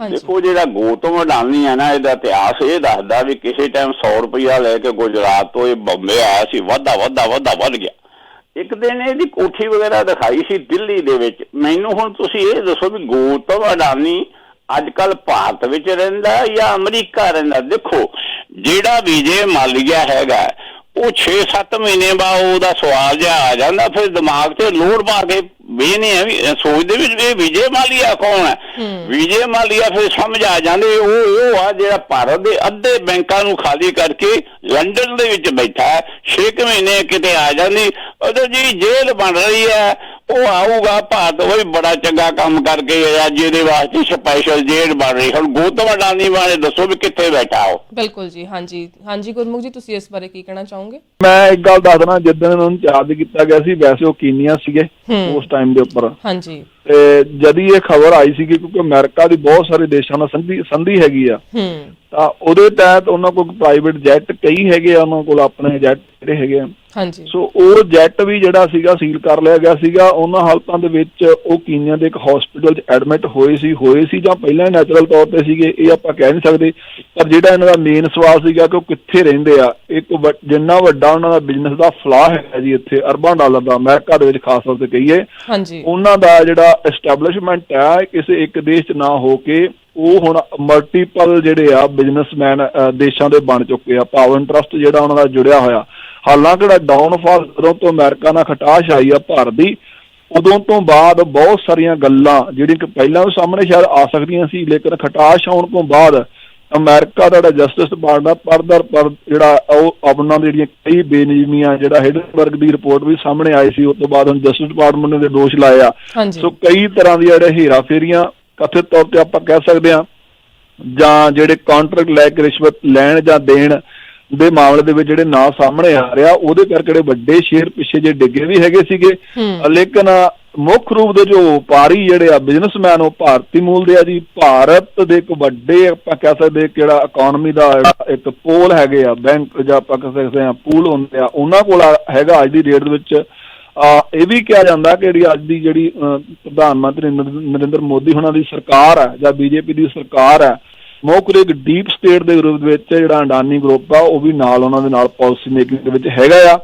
ਦੇਖੋ ਜਿਹੜਾ ਗੌਤਮ ਅਡਾਨੀ ਹੈ ਨਾ ਇਹਦਾ ਇਤਿਹਾਸ ਇਹ ਦੱਸਦਾ ਵੀ ਕਿਸੇ ਟਾਈਮ 100 ਰੁਪਇਆ ਲੈ ਕੇ ਗੁਜਰਾਤ ਤੋਂ ਇਹ ਬੰਬੇ ਆਇਆ ਸੀ ਵਾਧਾ ਵਾਧਾ ਵਾਧਾ ਵੱਧ ਗਿਆ। ਇੱਕ ਦਿਨ ਇਹਦੀ ਕੋਠੀ ਵਗੈਰਾ ਦਿਖਾਈ ਸੀ ਦਿੱਲੀ ਦੇ ਵਿੱਚ। ਮੈਨੂੰ ਹੁਣ ਤੁਸੀਂ ਇਹ ਦੱਸੋ ਵੀ ਗੌਤਮ ਅਡਾਨੀ ਅੱਜ ਕੱਲ ਭਾਰਤ ਵਿੱਚ ਰਹਿੰਦਾ ਜਾਂ ਅਮਰੀਕਾ ਰਹਿੰਦਾ? ਦੇਖੋ ਜਿਹੜਾ ਵਿਜੇ ਮਾਲੀਆ ਹੈਗਾ ਉਹ 6-7 ਮਹੀਨੇ ਬਾਅਦ ਉਹਦਾ ਸਵਾਲ ਜਿਹਾ ਆ ਜਾਂਦਾ ਫਿਰ ਦਿਮਾਗ 'ਤੇ ਲੋੜ ਪਾ ਕੇ ਵੇਨੇ ਆ ਵੀ ਸੋਚਦੇ ਵੀ ਇਹ ਵਿਜੇ ਮਾਲੀਆ ਕੌਣ ਹੈ? ਵਿਜੇ ਮਾਲੀਆ ਫਿਰ ਸਮਝ ਆ ਜਾਂਦੇ ਉਹ ਉਹ ਆ ਜਿਹੜਾ ਭਾਰਤ ਦੇ ਅੱਧੇ ਬੈਂਕਾਂ ਨੂੰ ਖਾਲੀ ਕਰਕੇ ਲੰਡਨ ਦੇ ਵਿੱਚ ਬੈਠਾ ਹੈ 6 ਮਹੀਨੇ ਕਿਤੇ ਆ ਜਾਂਦੀ ਉਹਦੇ ਜੀ ਜੇਲ੍ਹ ਬਣ ਰਹੀ ਹੈ ਉਹ ਆਊਗਾ ਭਾਰਤ ਉਹ ਵੀ ਬੜਾ ਚੰਗਾ ਕੰਮ ਕਰਕੇ ਅੱਜ ਇਹਦੇ ਵਾਸਤੇ ਸਪੈਸ਼ਲ ਜੇਲ੍ਹ ਬਣ ਰਹੀ ਹੁਣ ਗੌਤਮ ਅਡਾਨੀ ਬਾਰੇ ਦੱਸੋ ਵੀ ਕਿੱਥੇ ਬੈਠਾ ਉਹ। ਬਿਲਕੁਲ ਜੀ ਹਾਂਜੀ। ਹਾਂਜੀ ਗੁਰਮੁਖ ਜੀ ਤੁਸੀਂ ਇਸ ਬਾਰੇ ਕੀ ਕਹਿਣਾ ਚਾਹੋਗੇ? ਮੈਂ ਇੱਕ ਗੱਲ ਦੱਸ ਦਣਾ ਜਿੱਦਣ ਇਹਨਾਂ ਨੂੰ ਚਾਰਜ ਕੀਤਾ ਗਿਆ ਸੀ ਵੈਸੇ ਉਹ ਕੀਨੀਆ ਸੀਗੇ ਹੂੰ। ਉਸ ਟਾਈਮ ਦੇ ਉੱਪਰ। ਹਾਂਜੀ। ਜਦ ਹੀ ਇਹ ਖਬਰ ਆਈ ਸੀਗੀ ਕਿਉਂਕਿ ਅਮਰੀਕਾ ਦੀ ਬਹੁਤ ਸਾਰੇ ਦੇਸ਼ਾਂ ਨਾਲ ਸੰਧੀ ਸੰਧੀ ਹੈਗੀ ਆ। ਹੂੰ। ਤਾਂ ਉਹਦੇ ਤਹਿਤ ਉਹਨਾਂ ਕੋਲ ਪ੍ਰਾਈਵੇਟ ਜੈਟ ਕਈ ਹੈਗੇ ਆ ਉਹਨਾਂ ਕੋਲ ਆਪਣੇ ਜੈਟ ਜਿਹੜੇ ਹੈਗੇ ਆ। ਹਾਂਜੀ। ਸੋ ਉਹ ਜੈਟ ਵੀ ਜਿਹੜਾ ਸੀਗਾ ਸੀਲ ਕਰ ਲਿਆ ਗਿਆ ਸੀਗਾ। ਉਹਨਾਂ ਹਾਲਤਾਂ ਦੇ ਵਿੱਚ ਉਹ ਕੀਨੀਆ ਦੇ ਇੱਕ ਹਸਪੀਟਲ 'ਚ ਐਡਮਿਟ ਹੋਏ ਸੀ ਹੋਏ ਸੀ ਜਾਂ ਪਹਿਲਾਂ ਨੈਚੁਰਲ ਤੌਰ ਤੇ ਸੀਗੇ ਇਹ ਆਪਾਂ ਕਹਿ ਨਹੀਂ ਸਕਦੇ। ਪਰ ਜਿਹੜਾ ਇਹਨਾਂ ਦਾ ਮੇਨ ਸਵਾਲ ਸੀਗਾ ਕਿ ਉਹ ਕਿੱਥੇ ਰਹਿੰਦੇ ਆ ਇੱਕ ਜਿੰਨਾ ਵੱਡਾ ਉਹਨਾਂ ਦਾ ਬਿਜ਼ਨਸ ਦਾ ਫਲਾਹ ਹੈ ਜੀ ਇੱਥੇ ਅਰਬਾਂ ਡਾਲਰ ਦਾ ਅਮਰੀਕਾ ਦੇ ਵਿੱਚ ਖਾਸ ਤੌਰ ਤੇ ਕਹੀਏ। ਹਾਂਜੀ। ਉਹਨਾਂ ਦਾ ਜਿਹੜਾ ਐਸਟੈਬਲਿਸ਼ਮੈਂਟ ਹੈ, ਕਿਸੇ ਇੱਕ ਦੇਸ਼ 'ਚ ਨਾ ਹੋ ਕੇ ਉਹ ਹੁਣ ਮਲਟੀਪਲ ਜਿਹੜੇ ਆ ਬਿਜ਼ਨਸਮੈਨ ਦੇਸ਼ਾਂ ਦੇ ਬਣ ਚੁੱਕੇ ਆ। ਪਾਵਨ ਟਰਸਟ ਜਿਹੜਾ ਉਹਨਾਂ ਦਾ ਜੁੜਿਆ ਹੋਇਆ। ਹਾਲਾਂਕਿ ਜਿਹੜਾ ਡਾਊਨਫਾਲ ਜਦੋਂ ਤੋਂ ਅਮਰੀਕਾ ਨਾਲ ਖਟਾਸ਼ ਆਈ ਆ ਭਾਰਤ ਦੀ, ਉਦੋਂ ਤੋਂ ਬਾਅਦ ਬਹੁਤ ਸਾਰੀਆਂ ਗੱਲਾਂ ਜਿਹੜੀਆਂ ਕਿ ਪਹਿਲਾਂ ਵੀ ਸਾਹਮਣੇ ਸ਼ਾਇਦ ਆ ਸਕਦੀਆਂ ਸੀ, ਲੇਕਿਨ ਖਟਾਸ਼ ਆਉਣ ਤੋਂ ਬਾਅਦ ਅਮਰੀਕਾ ਦਾ ਜਿਹੜਾ ਜਸਟਿਸ ਡਿਪਾਰਟਮੈਂਟ ਪਰਦਰ ਪਰ ਜਿਹੜਾ ਉਹ ਆਪਣਾ ਜਿਹੜੀਆਂ ਕਈ ਬੇਨਿਯਮੀਆਂ ਜਿਹੜਾ ਹਿਡਨਬਰਗ ਦੀ ਰਿਪੋਰਟ ਵੀ ਸਾਹਮਣੇ ਆਈ ਸੀ ਉਸ ਤੋਂ ਬਾਅਦ ਹੁਣ ਜਸਟਿਸ ਡਿਪਾਰਟਮੈਂਟ ਨੇ ਦੋਸ਼ ਆ ਹਾਂਜੀ। ਸੋ ਕਈ ਤਰ੍ਹਾਂ ਦੀਆਂ ਜਿਹੜੇ ਹੀਰਾ ਫੇਰੀਆਂ ਕਥਿਤ ਤੌਰ ਤੇ ਆਪਾਂ ਕਹਿ ਸਕਦੇ ਹਾਂ ਜਾਂ ਜਿਹੜੇ ਕੰਟਰੈਕਟ ਲੈ ਕੇ ਰਿਸ਼ਵਤ ਲੈਣ ਜਾਂ ਦੇਣ ਦੇ ਮਾਮਲੇ ਦੇ ਵਿੱਚ ਜਿਹੜੇ ਨਾਂ ਸਾਹਮਣੇ ਆ ਰਿਹਾ ਉਹਦੇ ਕਰਕੇ ਜਿਹੜੇ ਵੱਡੇ ਸ਼ੇਅਰ ਪਿੱਛੇ ਜੇ ਡਿੱਗੇ ਵੀ ਹੈਗੇ ਸੀਗੇ। ਲੇਕਿਨ ਮੁੱਖ ਰੂਪ ਦੇ ਜੋ ਵਪਾਰੀ ਜਿਹੜੇ ਆ ਬਿਜ਼ਨਸਮੈਨ ਉਹ ਭਾਰਤੀ ਮੂਲ ਦੇ ਆ ਜੀ। ਭਾਰਤ ਦੇ ਇੱਕ ਵੱਡੇ ਆਪਾਂ ਕਹਿ ਸਕਦੇ ਕਿਹੜਾ ਇਕਨੋਮੀ ਦਾ ਇੱਕ ਪੋਲ ਹੈਗੇ ਆ ਬੈਂਕ ਜਾਂ ਆਪਾਂ ਕਹਿ ਸਕਦੇ ਆ ਪੂਲ ਹੁੰਦੇ ਆ ਉਹਨਾਂ ਕੋਲ ਆ- ਹੈਗਾ ਅੱਜ ਦੀ ਡੇਟ ਦੇ ਵਿੱਚ। ਆ ਇਹ ਵੀ ਕਿਹਾ ਜਾਂਦਾ ਕਿ ਜਿਹੜੀ ਅੱਜ ਦੀ ਜਿਹੜੀ ਪ੍ਰਧਾਨ ਮੰਤਰੀ ਨਰਿੰਦਰ ਮੋਦੀ ਹੁਣਾਂ ਦੀ ਸਰਕਾਰ ਹੈ ਜਾਂ ਬੀਜੇਪੀ ਦੀ ਸਰਕਾਰ ਹੈ ਮੁੱਖ ਇੱਕ ਡੀਪ ਸਟੇਟ ਦੇ ਵਿਰੁੱਧ ਵਿੱਚ ਜਿਹੜਾ ਅਡਾਨੀ ਗਰੁੱਪ ਆ ਉਹ ਵੀ ਨਾਲ ਉਹਨਾਂ ਦੇ ਨਾਲ ਪਾਲਿਸੀ ਮੇਕਿੰਗ ਦੇ ਵਿੱਚ ਹੈਗਾ ਆ।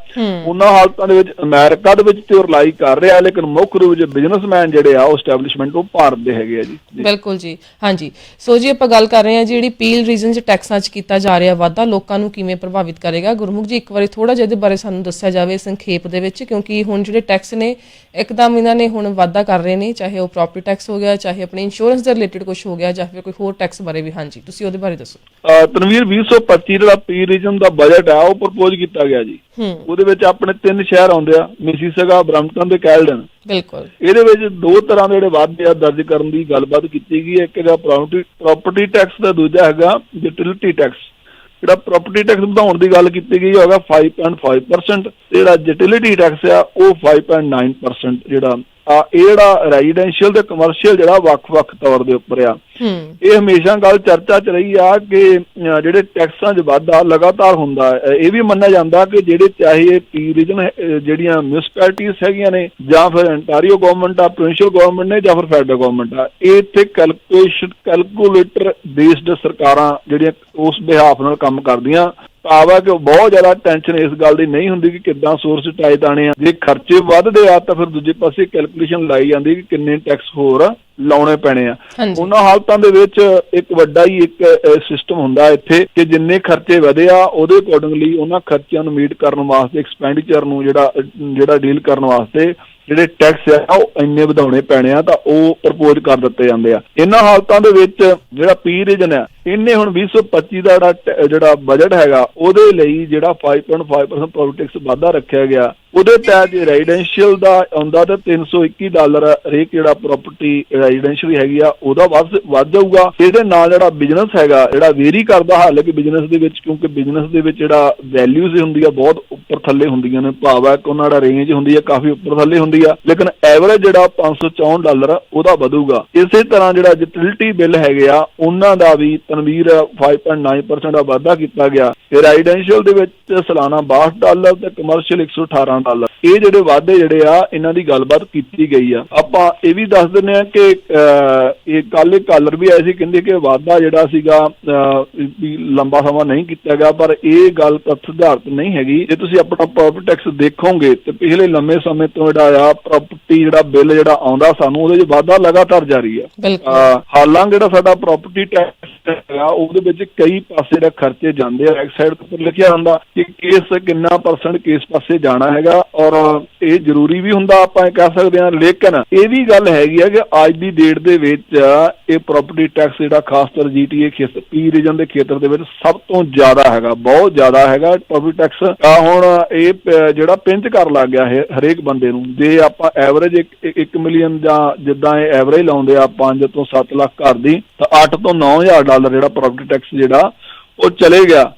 ਉਹਨਾਂ ਹਾਲਤਾਂ ਦੇ ਵਿੱਚ ਅਮਰੀਕਾ ਦੇ ਵਿੱਚ ਤੇ ਉਹ ਰਿਲਾਈ ਕਰ ਰਿਹਾ ਲੇਕਿਨ ਮੁੱਖ ਰੂਪ ਵਿੱਚ ਬਿਜ਼ਨਸਮੈਨ ਜਿਹੜੇ ਆ ਉਹ ਐਸਟੈਬਲਿਸ਼ਮੈਂਟ ਉਹ ਭਾਰਤ ਦੇ ਹੈਗੇ ਆ ਜੀ। ਜੀ। ਬਿਲਕੁਲ ਜੀ ਹਾਂਜੀ। ਸੋ ਜੀ ਆਪਾਂ ਗੱਲ ਕਰ ਰਹੇ ਹਾਂ ਜਿਹੜੀ ਪੀਲ ਰੀਜਨ ਚ ਟੈਕਸਾਂ ਚ ਕੀਤਾ ਜਾ ਰਿਹਾ ਵਾਧਾ ਲੋਕਾਂ ਨੂੰ ਕਿਵੇਂ ਪ੍ਰਭਾਵਿਤ ਕਰੇਗਾ? ਗੁਰਮੁਖ ਜੀ ਇੱਕ ਵਾਰੀ ਥੋੜਾ ਜਿਹਾ ਇਹਦੇ ਬਾਰੇ ਸਾਨੂੰ ਦੱਸਿਆ ਜਾਵੇ ਸੰਖੇਪ ਦੇ ਵਿੱਚ ਕਿਉਂਕਿ ਹੁਣ ਜਿਹੜੇ ਟੈਕਸ ਨੇ ਇੱਕਦਮ ਇਹਨਾਂ ਨੇ ਹੁਣ ਵਾਧਾ ਕਰ ਰਹੇ ਨੇ ਚਾਹੇ ਉਹ ਪ੍ਰਾਪਰਟੀ ਟੈਕਸ ਹੋ ਗਿਆ ਚਾਹੇ ਆਪਣੇ ਇੰਸ਼ੋਰੈਂਸ ਦੇ ਰਿਲੇਟਡ ਕੁਝ ਹੋ ਗਿਆ ਜਾਂ ਫਿਰ ਕੋਈ ਹੋਰ ਟੈਕਸ ਬਾਰੇ ਵੀ ਹਾਂਜੀ ਤੁਸੀਂ ਉਹਦੇ ਬਾਰੇ ਦੱਸੋ। ਤਨਵੀਰ 2025 ਜਿਹੜਾ ਪੀ ਰੀਜਨ ਦਾ ਬਜਟ ਆ ਉਹ ਪ੍ਰਪੋਜ਼ ਕੀਤਾ ਗਿਆ ਜੀ। ਉਹਦੇ ਵਿੱਚ ਆਪਣੇ ਤਿੰਨ ਸ਼ਹਿਰ ਆਉਂਦੇ ਆ ਮਿਸੀਸਗਾ ਬ੍ਰੈਂਪਟਨ ਤੇ ਕੈਲਡਨ। ਬਿਲਕੁਲ। ਇਹਦੇ ਵਿੱਚ ਦੋ ਤਰ੍ਹਾਂ ਦੇ ਜਿਹੜੇ ਵਾਧੇ ਆ ਦਰਜ ਕਰਨ ਦੀ ਗੱਲਬਾਤ ਕੀਤੀ ਗਈ ਹੈ। ਇੱਕ ਹੈਗਾ ਪ੍ਰਾਪਰਟੀ ਪ੍ਰਾਪਰਟੀ ਟੈਕਸ ਦਾ ਦੂਜਾ ਹੈਗਾ ਯੂਟਿਲਿਟੀ ਟੈਕਸ ਜਿਹੜਾ ਪ੍ਰਾਪਰਟੀ ਟੈਕਸ ਵਧਾਉਣ ਦੀ ਗੱਲ ਕੀਤੀ ਗਈ ਹੋਗਾ 5.5% ਤੇ ਜਿਹੜਾ ਯੂਟਿਲਿਟੀ ਟੈਕਸ ਆ ਉਹ 5.9% ਜਿਹੜਾ ਇਹ ਜਿਹੜਾ ਰੈਜ਼ੀਡੈਂਸ਼ੀਅਲ ਤੇ ਕਮਰਸ਼ੀਅਲ ਜਿਹੜਾ ਵੱਖ-ਵੱਖ ਤੌਰ ਦੇ ਉੱਪਰ ਆ ਇਹ ਹਮੇਸ਼ਾ ਗੱਲ ਚਰਚਾ 'ਚ ਰਹੀ ਆ ਕਿ ਜਿਹੜੇ ਟੈਕਸਾਂ 'ਚ ਵਾਧਾ ਲਗਾਤਾਰ ਹੁੰਦਾ ਹੈ। ਇਹ ਵੀ ਮੰਨਿਆ ਜਾਂਦਾ ਕਿ ਜਿਹੜੇ ਚਾਹੇ ਪੀ ਰੀਜਨ ਜਿਹੜੀਆਂ ਮਿਊਨਿਸਪੈਲਿਟੀਆਂ ਹੈਗੀਆਂ ਨੇ ਜਾਂ ਫਿਰ ਅੰਟਾਰੀਓ ਗਵਰਨਮੈਂਟ ਆ ਪ੍ਰੋਵਿੰਸ਼ੀਅਲ ਗਵਰਨਮੈਂਟ ਨੇ ਜਾਂ ਫਿਰ ਫੈਡਰਲ ਗਵਰਨਮੈਂਟ ਆ ਇਹ ਇੱਥੇ ਕੈਲਕੂਲੇਸ਼ਨ ਕੈਲਕੂਲੇਟਰ ਬੇਸਡ ਸਰਕਾਰਾਂ ਜਿਹੜੀਆਂ ਉਸ ਬਿਹਾਫ ਨਾਲ ਕੰਮ ਕਰਦੀਆਂ ਭਾਵ ਕਿ ਬਹੁਤ ਜ਼ਿਆਦਾ ਟੈਨਸ਼ਨ ਇਸ ਗੱਲ ਦੀ ਨਹੀਂ ਹੁੰਦੀ ਕਿ ਕਿੱਦਾਂ ਸੋਰਸ ਟਾਈ ਦਾਣੇ ਆ। ਜੇ ਖਰਚੇ ਵੱਧਦੇ ਆ ਤਾਂ ਫਿਰ ਦੂਜੇ ਪਾਸੇ ਕੈਲਕੂਲੇਸ਼ਨ ਲਾਈ ਜਾਂਦੀ ਕਿ ਕਿੰਨੇ ਟੈਕਸ ਹੋਰ ਲਾਉਣੇ ਪੈਣੇ ਆ। ਉਹਨਾਂ ਹਾਲਤਾਂ ਦੇ ਵਿੱਚ ਇੱਕ ਵੱਡਾ ਹੀ ਇੱਕ ਸਿਸਟਮ ਹੁੰਦਾ ਇੱਥੇ ਕਿ ਜਿੰਨੇ ਖਰਚੇ ਵਧੇ ਆ ਉਹਦੇ ਅਕੋਰਡਿੰਗਲੀ ਉਹਨਾਂ ਖਰਚਿਆਂ ਨੂੰ ਮੀਟ ਕਰਨ ਵਾਸਤੇ ਐਕਸਪੈਂਡੀਚਰ ਨੂੰ ਜਿਹੜਾ ਜਿਹੜਾ ਡੀਲ ਕਰਨ ਵਾਸਤੇ ਜਿਹੜੇ ਟੈਕਸ ਆ, ਉਹ ਇੰਨੇ ਵਧਾਉਣੇ ਪੈਣੇ ਆ ਤਾਂ ਉਹ ਪ੍ਰਪੋਜ਼ ਕਰ ਦਿੱਤੇ ਜਾਂਦੇ ਆ। ਇਹਨਾਂ ਹਾਲਤਾਂ ਦੇ ਵਿੱਚ ਜਿਹੜਾ ਪੀ ਰੀਜਨ ਆ, ਇਹਨੇ ਹੁਣ 2025 ਦਾ ਜਿਹੜਾ ਜਿਹੜਾ ਬਜਟ ਹੈਗਾ, ਉਹਦੇ ਲਈ ਜਿਹੜਾ 5.5% ਪ੍ਰੋਪਰਟੀ ਟੈਕਸ ਵਾਧਾ ਰੱਖਿਆ ਗਿਆ। ਉਹਦੇ ਤਹਿਤ ਰੈਜ਼ੀਡੈਂਸ਼ੀਅਲ ਦਾ ਆਉਂਦਾ ਤਾਂ 321 ਡਾਲਰ ਹਰੇਕ ਜਿਹੜਾ ਪ੍ਰਾਪਰਟੀ ਰੈਜ਼ੀਡੈਂਸ਼ੀਅਲ ਹੈਗੀ ਆ, ਉਹਦਾ ਵੱਧ ਵੱਧ ਜਾਊਗਾ। ਇਹਦੇ ਨਾਲ ਜਿਹੜਾ ਬਿਜ਼ਨਸ ਹੈਗਾ, ਜਿਹੜਾ ਵੇਰੀ ਕਰਦਾ ਹਾਲੇ ਕਿ ਬਿਜ਼ਨਸ ਦੇ ਵਿੱਚ, ਕਿਉਂਕਿ ਬਿਜ਼ਨਸ ਦੇ ਵਿੱਚ ਜਿਹੜਾ ਵੈਲਿਊਜ਼ ਹੁੰਦੀ ਆ, ਬਹੁਤ ਉੱਪਰ ਥੱਲੇ ਹੁੰਦੀਆਂ ਨੇ। ਭਾਵ ਹੈ ਕਿ ਉਹਨਾਂ ਦਾ ਰੇਂਜ ਹੁੰਦੀ ਆ, ਕਾਫੀ ਉੱਪਰ ਥੱਲੇ ਹੁੰਦੀ ਆ ਲੇਕਿਨ ਐਵਰੇਜ ਜਿਹੜਾ 564 ਡਾਲਰ ਉਹਦਾ ਵਧੂਗਾ। ਇਸੇ ਤਰ੍ਹਾਂ ਜਿਹੜਾ ਯੂਟਿਲਿਟੀ ਬਿੱਲ ਹੈਗੇ ਆ ਉਹਨਾਂ ਦਾ ਵੀ ਤਨਵੀਰ 5.9% ਦਾ ਵਾਧਾ ਕੀਤਾ ਗਿਆ। ਤੇ ਰੈਜ਼ੀਡੈਂਸ਼ੀਅਲ ਦੇ ਵਿੱਚ ਸਾਲਾਨਾ 62 ਡਾਲਰ ਤੇ ਕਮਰਸ਼ੀਅਲ 118 ਡਾਲਰ। ਇਹ ਜਿਹੜੇ ਵਾਧੇ ਜਿਹੜੇ ਆ ਇਹਨਾਂ ਦੀ ਗੱਲਬਾਤ ਕੀਤੀ ਗਈ ਆ। ਆਪਾਂ ਇਹ ਵੀ ਦੱਸ ਦਿੰਦੇ ਆ ਕਿ ਅਹ, ਇਹ ਕੱਲ ਇੱਕ ਕਾਲਰ ਵੀ ਆਏ ਸੀ ਕਹਿੰਦੇ ਕਿ ਵਾਧਾ ਜਿਹੜਾ ਸੀਗਾ ਅਹ, ਲੰਬਾ ਸਮਾਂ ਨਹੀਂ ਕੀਤਾ ਗਿਆ ਪਰ ਇਹ ਗੱਲ ਤੱਥ ਆਧਾਰਿਤ ਨਹੀਂ ਹੈਗੀ। ਜੇ ਤੁਸੀਂ ਆਪਣਾ ਪ੍ਰੋਪਰਟੀ ਟੈਕਸ ਦੇਖੋਗੇ ਤੇ ਪਿਛਲੇ ਲੰਮੇ ਸਮੇਂ ਤੋਂ ਜਿਹੜਾ ਆ ਪ੍ਰਾਪਰਟੀ ਜਿਹੜਾ ਬਿੱਲ ਜਿਹੜਾ ਆਉਂਦਾ ਸਾਨੂੰ ਉਹਦੇ 'ਚ ਵਾਧਾ ਲਗਾਤਾਰ ਜਾਰੀ ਆ। ਹਾਲਾਂਕਿ ਜਿਹੜਾ ਸਾਡਾ ਪ੍ਰਾਪਰਟੀ ਟੈਕਸ ਹੈਗਾ ਉਹਦੇ ਵਿੱਚ ਕਈ ਪਾਸੇ ਦਾ ਖਰਚੇ ਜਾਂਦੇ ਆ ਇੱਕ ਸਾਈਡ ਤੇ ਲਿਖਿਆ ਹੁੰਦਾ ਕਿ ਕੇਸ ਕਿੰਨਾ ਪਰਸੈਂਟ ਕੇਸ ਪਾਸੇ ਜਾਣਾ ਹੈਗਾ ਔਰ ਇਹ ਜ਼ਰੂਰੀ ਵੀ ਹੁੰਦਾ ਆਪਾਂ ਇਹ ਕਹਿ ਸਕਦੇ ਹਾਂ, ਲੇਕਿਨ ਇਹ ਵੀ ਗੱਲ ਹੈਗੀ ਆ ਕਿ ਅੱਜ ਦੀ ਡੇਟ ਦੇ ਵਿੱਚ ਇਹ ਪ੍ਰਾਪਰਟੀ ਟੈਕਸ ਜਿਹੜਾ ਖਾਸ ਤੌਰ ਜੀਟੀਏ ਖੇਤਰ ਪੀ ਰੀਜਨ ਦੇ ਖੇਤਰ ਦੇ ਵਿੱਚ ਸਭ ਤੋਂ ਜ਼ਿਆਦਾ ਹੈਗਾ, ਬਹੁਤ ਜ਼ਿਆਦਾ ਹੈਗਾ ਪ੍ਰਾਪਰਟੀ ਟੈਕਸ ਆ ਹੁਣ ਇਹ ਜਿਹੜਾ ਪਿੰਚ ਕਰ ਲੱਗ ਗਿਆ ਹੈ, ਹਰੇਕ ਬੰਦੇ ਨੂੰ, ਜੇ ਆਪਾਂ ਐਵਰੇਜ 1 ਮਿਲੀਅਨ ਜਾਂ ਜਿੱਦਾਂ ਇਹ ਐਵਰੇਜ ਲਾਉਂਦੇ ਆ 5 ਤੋਂ 7 ਲੱਖ ਘਰ ਦੀ, ਤਾਂ 8 ਤੋਂ 9000 ਡਾਲਰ ਜਿਹੜਾ ਪ੍ਰਾਪਰਟੀ ਟੈਕਸ ਜਿਹੜਾ, ਉਹ ਚਲੇ ਗਿਆ।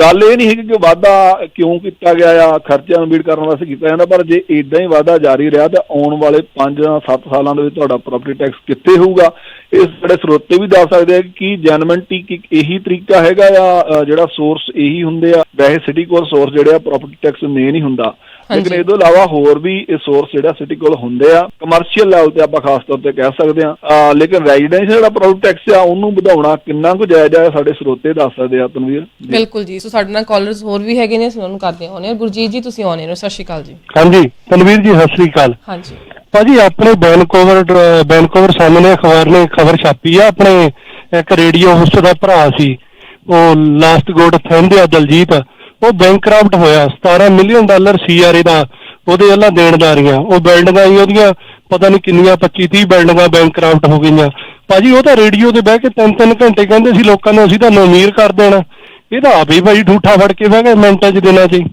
ਗੱਲ ਇਹ ਨਹੀਂ ਹੈ ਕਿ ਵਾਧਾ ਕਿਉਂ ਕੀਤਾ ਗਿਆ ਆ, ਖਰਚਿਆਂ ਨੂੰ ਮੀਟ ਕਰਨ ਵਾਸਤੇ ਕੀਤਾ ਜਾਂਦਾ, ਪਰ ਜੇ ਇਦਾਂ ਹੀ ਵਾਧਾ ਜਾਰੀ ਰਿਹਾ, ਤਾਂ ਆਉਣ ਵਾਲੇ 5 ਜਾਂ 7 ਸਾਲਾਂ ਦੇ ਵਿੱਚ ਤੁਹਾਡਾ ਪ੍ਰਾਪਰਟੀ ਟੈਕਸ ਕਿੱਥੇ ਹੋਊਗਾ? ਇਸ ਸਾਡੇ ਸਰੋਤੇ ਵੀ ਦੱਸ ਸਕਦੇ ਆ ਕਿ ਕੀ ਜੈਨੂਇਨਟੀ ਇਹੀ ਤਰੀਕਾ ਹੈਗਾ ਆ ਜਿਹੜਾ ਸੋਰਸ ਇਹੀ ਹੁੰਦੇ ਆ। ਵੈਸੇ ਸਿਟੀ ਕੋਲ ਸੋਰਸ ਜਿਹੜੇ ਆ ਪ੍ਰਾਪਰਟੀ ਟੈਕਸ ਮੇਨ ਹੀ ਹੁੰਦਾ। ਲੇਕਿਨ। ਇਹ ਤੋਂ ਇਲਾਵਾ ਹੋਰ ਵੀ ਇਹ ਸੋਰਸ ਜਿਹੜਾ ਸਿਟੀ ਕੋਲ ਹੁੰਦੇ ਆ ਕਮਰਸ਼ੀਅਲ ਲੈਵਲ ਤੇ ਆਪਾਂ ਖਾਸ ਤੌਰ ਤੇ ਕਹਿ ਸਕਦੇ ਆ ਲੇਕਿਨ ਰੈਜ਼ੀਡੈਂਸ਼ੀਅਲ ਜਿਹੜਾ ਪ੍ਰਾਪਰਟੀ ਟੈਕਸ ਆ ਉਹਨੂੰ ਵਧਾਉਣਾ ਕਿੰਨਾ ਕੁ ਜਾਇਜ਼ ਆ ਸਾਡੇ ਸਰੋਤੇ ਦੱਸ ਸਕਦੇ ਆ ਤਨਵੀਰ। ਬਿਲਕੁਲ ਜੀ। ਸੋ ਸਾਡੇ ਨਾਲ ਕਾਲਰਸ ਹੋਰ ਵੀ ਹੈਗੇ ਨੇ ਅਸੀਂ ਉਹਨਾਂ ਨੂੰ ਕਰਦੇ ਹਾਂ ਔਨ ਗੁਰਜੀਤ ਜੀ ਤੁਸੀਂ ਆਉਣੇ ਹੋ ਸਤਿ ਸ਼੍ਰੀ ਅਕਾਲ ਜੀ। ਹਾਂਜੀ ਤਨਵੀਰ ਜੀ ਸਤਿ ਸ੍ਰੀ ਅਕਾਲ। ਹਾਂਜੀ। ਭਾਜੀ ਆਪਣੇ ਬੈਨਕੋਵਰ ਬੈਨਕੋਵਰ ਸਾਹਮਣੇ ਅਖਬਾਰ ਨੇ ਖਬਰ ਛਾਪੀ ਆ। ਆਪਣੇ ਇੱਕ ਰੇਡੀਓ ਹੋਸਟ ਦਾ ਭਰਾ ਸੀ। ਉਹ ਲਾਸਟ ਗੋਡ ਫੈਂਦਿਆ ਦਲਜੀਤ। ਉਹ ਬੈਂਕਰਪਟ ਹੋਇਆ 17 ਮਿਲੀਅਨ ਡਾਲਰ ਸੀਆਰਏ ਦਾ ਉਹਦੇ ਅੱਲਾ ਦੇਣਦਾਰੀਆਂ ਉਹ ਬਿਲਡਿੰਗਾਂ ਹੀ ਉਹਦੀਆਂ ਪਤਾ ਨਹੀਂ ਕਿੰਨੀਆਂ 25 30 ਬਿਲਡਿੰਗਾਂ ਬੈਂਕਰਪਟ ਹੋ ਗਈਆਂ। ਭਾਜੀ ਉਹ ਤਾਂ ਰੇਡੀਓ ਤੇ ਬਹਿ ਕੇ ਤਿੰਨ ਤਿੰਨ ਘੰਟੇ ਕਹਿੰਦੇ ਸੀ ਲੋਕਾਂ ਨੂੰ ਅਸੀਂ ਤੁਹਾਨੂੰ ਅਮੀਰ ਕਰ ਦੇਣਾ। ਇਹ ਤਾਂ ਆਪ ਹੀ ਭਾਜੀ ਠੂਠਾ ਫੜ ਕੇ ਬਹਿ ਗਏ ਮਿੰਟਾਂ 'ਚ ਦਿਨਾਂ 'ਚ ਹੀ।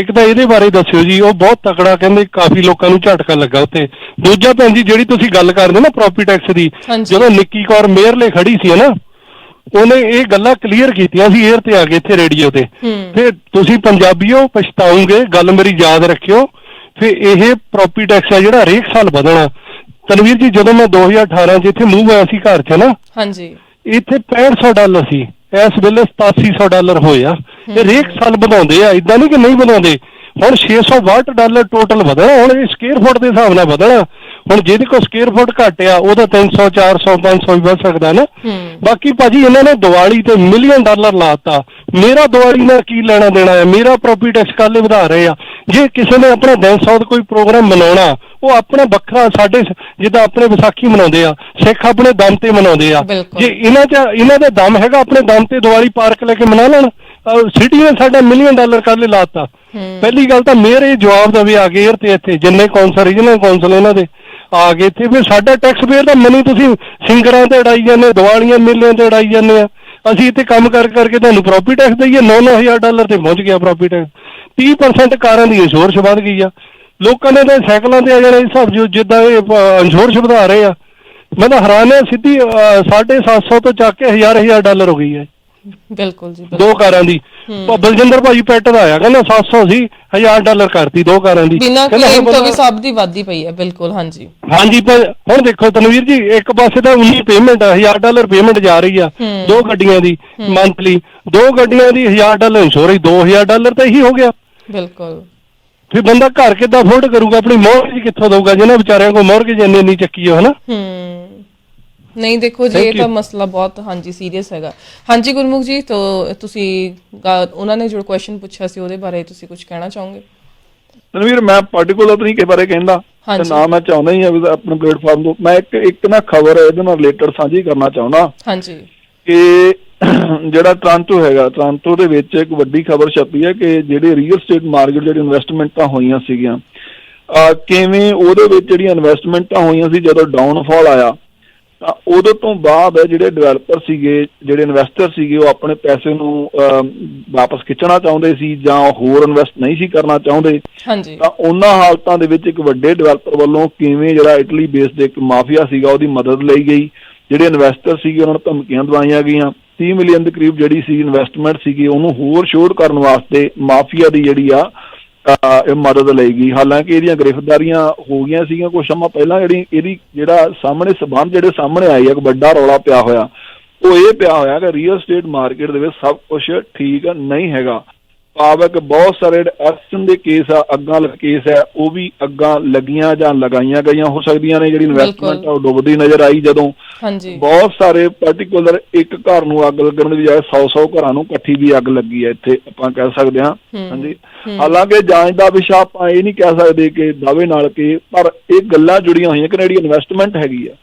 ਇੱਕ ਤਾਂ ਇਹਦੇ ਬਾਰੇ ਦੱਸਿਓ ਜੀ ਉਹ ਬਹੁਤ ਤਕੜਾ ਕਹਿੰਦੇ ਕਾਫੀ ਲੋਕਾਂ ਨੂੰ ਝਟਕਾ ਲੱਗਾ ਉੱਥੇ। ਦੂਜਾ ਭੈਣ ਜੀ ਜਿਹੜੀ ਤੁਸੀਂ ਗੱਲ ਕਰਦੇ ਨਾ ਪ੍ਰੋਪਰਟੀ ਟੈਕਸ ਦੀ। ਜਦੋਂ ਨਿੱਕੀ ਕੌਰ ਮੇਅਰਲੇ ਖੜੀ ਸੀ ਨਾ ਉਹਨੇ ਇਹ ਗੱਲਾਂ ਕਲੀਅਰ ਕੀਤੀਆਂ ਸੀ 에ਅਰ ਤੇ ਆ ਗਏ ਇੱਥੇ ਰੇਡੀਓ ਤੇ। ਫਿਰ ਤੁਸੀਂ ਪੰਜਾਬੀਓ ਪਛਤਾਓਗੇ ਗੱਲ ਮੇਰੀ ਯਾਦ ਰੱਖਿਓ। ਫਿਰ ਇਹ ਪ੍ਰੋਪਰਟੀ ਟੈਕਸ ਆ ਜਿਹੜਾ ਹਰੇਕ ਸਾਲ ਵਧਣਾ। ਤਨਵੀਰ ਜੀ ਜਦੋਂ ਮੈਂ 2018 ਚ ਇੱਥੇ ਮੂਵ ਹੋਇਆ ਸੀ ਘਰ 'ਚ ਨਾ ਹਾਂਜੀ। ਇੱਥੇ 6500 ਡਾਲਰ ਸੀ। ਇਸ ਵੇਲੇ 8700 ਡਾਲਰ ਹੋਇਆ ਇਹ ਹਰੇਕ ਸਾਲ ਵਧਾਉਂਦੇ ਆ। ਇਦਾਂ ਨਹੀਂ ਕਿ ਨਹੀਂ ਵਧਾਉਂਦੇ। ਹੁਣ 662 ਡਾਲਰ ਟੋਟਲ ਵਧਣਾ ਹੁਣ ਇਹ ਸਕੁਅਰ ਫੁੱਟ ਦੇ ਹਿਸਾਬ ਨਾਲ ਵਧਣਾ। ਹੁਣ ਜਿਹਦੇ ਕੋਲ ਸਕੁਅਰ ਫੁੱਟ ਘੱਟ ਆ ਉਹਦਾ 300 400 500 ਵੀ ਵੱਧ ਸਕਦਾ ਨਾ। ਬਾਕੀ ਭਾਜੀ ਇਹਨਾਂ ਨੇ ਦੀਵਾਲੀ ਤੇ ਮਿਲੀਅਨ ਡਾਲਰ ਲਾਤਾ। ਮੇਰਾ ਦੀਵਾਲੀ ਨਾਲ ਕੀ ਲੈਣਾ ਦੇਣਾ ਹੈ ਮੇਰਾ ਪ੍ਰੋਪਰਟੀ ਟੈਕਸ ਕਾਲੇ ਵਧਾ ਰਹੇ ਆ। ਜੇ ਕਿਸੇ ਨੇ ਆਪਣਾ ਦਿਨ ਸੌਦ ਕੋਈ ਪ੍ਰੋਗਰਾਮ ਮਨਾਉਣਾ ਉਹ ਆਪਣਾ ਵੱਖਰਾ ਸਾਡੇ ਜਿੱਦਾਂ ਆਪਣੇ ਵਿਸਾਖੀ ਮਨਾਉਂਦੇ ਆ ਸਿੱਖ ਆਪਣੇ ਦਮ ਤੇ ਮਨਾਉਂਦੇ ਆ। ਜੇ ਇਹਨਾਂ ਚ ਇਹਨਾਂ ਦਾ ਦਮ ਹੈਗਾ ਆਪਣੇ ਦਮ ਤੇ ਦੀਵਾਲੀ ਪਾਰਕ ਲੈ ਕੇ ਮਨਾ ਲੈਣ ਸਿਟੀ ਨੇ ਸਾਡਾ ਮਿਲੀਅਨ ਡਾਲਰ ਕਾਲੇ ਲਾਤਾ। ਪਹਿਲੀ ਗੱਲ ਤਾਂ ਇਹ ਜਵਾਬ ਦਵੇ ਆ ਕੇ 에ਅਰ ਤੇ ਇੱਥੇ ਜਿੰਨੇ ਕੌਂਸਲ ਰੀਜਨਲ ਕੌਂਸਲ ਇਹਨਾਂ ਦੇ। ਆ ਗਏ ਇੱਥੇ ਫਿਰ ਸਾਡਾ ਟੈਕਸ ਪੇਅਰ ਦਾ ਮਨੀ ਤੁਸੀਂ ਸਿੰਗਰਾਂ ਤੇ ਉਡਾਈ ਜਾਂਦੇ ਦੀਵਾਲੀਆਂ ਮੇਲਿਆਂ ਤੇ ਉਡਾਈ ਜਾਂਦੇ ਆ ਅਸੀਂ ਇੱਥੇ ਕੰਮ ਕਰ ਕਰਕੇ ਤੁਹਾਨੂੰ ਪ੍ਰੋਪਰਟੀ ਟੈਕਸ ਦਈਏ 9-9000 ਡਾਲਰ ਤੇ ਪਹੁੰਚ ਗਿਆ ਪ੍ਰੋਪਰਟੀ ਟੈਕਸ 30% ਕਾਰਾਂ ਦੀ ਇੰਸ਼ੋਰੈਂਸ ਵੱਧ ਗਈ ਆ। ਲੋਕਾਂ ਨੇ ਤਾਂ ਸਾਈਕਲਾਂ ਤੇ ਆ ਜਾਣਾ ਇਸ ਹਿਸਾਬ ਜਿੱਦਾਂ ਇਹ ਇੰਸ਼ੋਰੈਂਸ ਵਧਾ ਰਹੇ ਆ। ਮੈਂ ਤਾਂ ਹੈਰਾਨ ਆ, ਸਿੱਧੀ 750 ਤੋਂ ਚੱਕ ਕੇ 1000-1000 ਡਾਲਰ ਹੋ ਗਈ ਹੈ ਬਿਲਕੁਲ ਜੀ ਦੋ ਕਾਰਾਂ ਦੀ। ਪ- ਬਲਜਿੰਦਰ ਭਾਜੀ ਪੈਟ ਦਾ ਆਇਆ ਕਹਿੰਦਾ 700 ਸੀ 1000 ਡਾਲਰ ਕਰਤੀ ਦੋ ਕਾਰਾਂ ਦੀ। ਬਿਨਾਂ ਕਹਿੰਦਾ ਕਲੇਮ ਤੋਂ ਵੀ ਸਭ ਦੀ ਵਾਧੀ ਪਈ ਹੈ ਬਿਲਕੁਲ ਹਾਂਜੀ। ਹਾਂਜੀ ਪਰ ਹੁਣ ਦੇਖੋ ਤਨਵੀਰ ਜੀ ਇੱਕ ਪਾਸੇ ਤਾਂ 19 ਪੇਮੈਂਟ 1000 ਡਾਲਰ ਪੇਮੈਂਟ ਜਾ ਰਹੀ ਆ। ਦੋ ਗੱਡੀਆਂ ਦੀ ਮੰਥਲੀ ਦੋ ਗੱਡੀਆਂ ਦੀ 1000 ਡਾਲਰ ਇੰਸ਼ੋਰੈਂਸ 2000 ਡਾਲਰ ਤਾਂ ਇਹੀ ਹੋ ਗਿਆ। ਬਿਲਕੁਲ। ਫਿਰ ਬੰਦਾ ਘਰ ਕਿੱਦਾਂ ਅਫੋਰਡ ਕਰੂਗਾ ਆਪਣੀ ਮੌਰਗੇਜ ਕਿੱਥੋਂ ਦਊਗਾ ਜਿਹਨਾਂ ਵਿਚਾਰਿਆਂ ਕੋਲ ਮੌਰਗੇਜ ਇੰਨੀ ਇੰਨੀ ਚੱਕੀ ਹੋ ਹਨਾ? ਹੂੰ। ਨਹੀਂ ਦੇਖੋ ਜੀ ਇਹ ਤਾਂ. ਮਸਲਾ ਬਹੁਤ ਹਾਂਜੀ ਸੀਰੀਅਸ ਹੈਗਾ। ਹਾਂਜੀ ਗੁਰਮੁਖ ਜੀ ਤੋਂ ਤੁਸੀਂ ਗਾ- ਉਹਨਾਂ ਨੇ ਜੋ ਕੁਐਸਚਨ ਪੁੱਛਿਆ ਸੀ ਉਹਦੇ ਬਾਰੇ ਤੁਸੀਂ ਕੁਝ ਕਹਿਣਾ ਚਾਹੋਗੇ? ਰਣਵੀਰ ਮੈਂ ਪਾਰਟਿਕੂਲਰ ਨਹੀਂ ਕਿਸੇ ਬਾਰੇ ਕਹਿੰਦਾ। ਤੇ ਹਾਂਜੀ। ਨਾ ਮੈਂ ਚਾਹੁੰਦਾ ਹੀ ਆ ਵੀ ਆਪਣੇ ਪਲੇਟਫਾਰਮ ਤੋਂ। ਮੈਂ ਇੱਕ ਇੱਕ ਨਾ ਖਬਰ ਇਹਦੇ ਨਾਲ ਰਿਲੇਟਡ ਸਾਂਝੀ ਕਰਨਾ ਚਾਹੁੰਦਾ। ਹਾਂਜੀ। ਕਿ ਜਿਹੜਾ ਟ੍ਰਾਂਟੋ ਹੈਗਾ ਟ੍ਰਾਂਟੋ ਦੇ ਵਿੱਚ ਇੱਕ ਵੱਡੀ ਖਬਰ ਛਪੀ ਹੈ ਕਿ ਜਿਹੜੇ ਰੀਅਲ ਸਟੇਟ ਮਾਰਕੀਟ ਜਿਹੜੀ ਇਨਵੈਸਟਮੈਂਟਾਂ ਹੋਈਆਂ ਸੀਗੀਆਂ ਅਹ ਕਿਵੇਂ ਉਹਦੇ ਵਿੱਚ ਜਿਹੜੀਆਂ ਇਨਵੈਸਟਮੈਂਟਾਂ ਹੋਈਆਂ ਸੀ ਜਦੋਂ ਡਾਊਨਫਾਲ ਆਇਆ ਤਾਂ ਉਦੋਂ ਤੋਂ ਬਾਅਦ ਜਿਹੜੇ ਡਿਵੈਲਪਰ ਸੀਗੇ ਜਿਹੜੇ ਇਨਵੈਸਟਰ ਸੀਗੇ ਉਹ ਆਪਣੇ ਪੈਸੇ ਨੂੰ ਵਾਪਸ ਖਿੱਚਣਾ ਚਾਹੁੰਦੇ ਸੀ ਜਾਂ ਹੋਰ ਇਨਵੈਸਟ ਨਹੀਂ ਸੀ ਕਰਨਾ ਚਾਹੁੰਦੇ। ਹਾਂਜੀ। ਤਾਂ ਉਹਨਾਂ ਹਾਲਤਾਂ ਦੇ ਵਿੱਚ ਇੱਕ ਵੱਡੇ ਡਿਵੈਲਪਰ ਵੱਲੋਂ ਕਿਵੇਂ ਜਿਹੜਾ ਇਟਲੀ ਬੇਸਡ ਇੱਕ ਮਾਫੀਆ ਸੀਗਾ ਉਹਦੀ ਮਦਦ ਲਈ ਗਈ। ਜਿਹੜੇ ਇਨਵੈਸਟਰ ਸੀਗੇ ਉਹਨਾਂ ਨੂੰ ਧਮਕੀਆਂ ਦਵਾਈਆਂ ਗਈਆਂ। 30 ਮਿਲੀਅਨ ਦੇ ਕਰੀਬ ਜਿਹੜੀ ਸੀ ਇਨਵੈਸਟਮੈਂਟ ਸੀਗੀ ਉਹਨੂੰ ਹੋਰ ਸ਼ੋਰ ਕਰਨ ਵਾਸਤੇ ਮਾਫੀਆ ਦੀ ਜਿਹੜੀ ਆ ਮਦਦ ਲਏਗੀ। ਹਾਲਾਂਕਿ ਇਹਦੀਆਂ ਗ੍ਰਿਫਤਾਰੀਆਂ ਹੋ ਗਈਆਂ ਸੀਗੀਆਂ ਕੁਝ ਸਮਾਂ ਪਹਿਲਾਂ ਜਿਹੜੀ ਇਹਦੀ ਜਿਹੜਾ ਸਾਹਮਣੇ ਸਬੰਧ ਜਿਹੜੇ ਸਾਹਮਣੇ ਆਈ ਆ, ਇੱਕ ਵੱਡਾ ਰੌਲਾ ਪਿਆ ਹੋਇਆ, ਉਹ ਇਹ ਪਿਆ ਹੋਇਆ ਕਿ ਰੀਅਲ ਸਟੇਟ ਮਾਰਕੀਟ ਦੇ ਵਿੱਚ ਸਭ ਕੁਝ ਠੀਕ ਨਹੀਂ ਹੈਗਾ। ਭਾਵਕ ਬਹੁਤ ਸਾਰੇ ਐਕਸ਼ਨ ਦੇ ਕੇਸ ਆ ਅੱਗਾਂ ਕੇਸ ਹੈ ਉਹ ਵੀ ਅੱਗਾਂ ਲੱਗੀਆਂ ਜਾਂ ਲਗਾਈਆਂ ਗਈਆਂ ਹੋ ਸਕਦੀਆਂ ਨੇ ਜਿਹੜੀ ਇਨਵੈਸਟਮੈਂਟ ਆ ਉਹ ਡੁੱਬਦੀ ਨਜ਼ਰ ਆਈ ਜਦੋਂ ਹਾਂਜੀ। ਬਹੁਤ ਸਾਰੇ ਪਾਰਟਿਕੂਲਰ ਇੱਕ ਘਰ ਨੂੰ ਅੱਗ ਲੱਗਣ ਦੀ ਬਜਾਏ 100-100 ਘਰਾਂ ਨੂੰ ਇਕੱਠੀ ਵੀ ਅੱਗ ਲੱਗੀ ਹੈ ਇੱਥੇ ਆਪਾਂ ਕਹਿ ਸਕਦੇ ਹਾਂ। ਹੂੰ। ਹਾਂਜੀ। ਹਾਲਾਂਕਿ ਜਾਂਚ ਦਾ ਵਿਸ਼ਾ ਆਪਾਂ ਇਹ ਨਹੀਂ ਕਹਿ ਸਕਦੇ ਕਿ ਦਾਅਵੇ ਨਾਲ ਕਿ ਪਰ ਇਹ ਗੱਲਾਂ ਜੁੜੀਆਂ ਹੋਈਆਂ ਕਿ ਜਿਹੜੀ ਇਨਵੈਸਟਮੈਂਟ ਹੈਗੀ ਆ।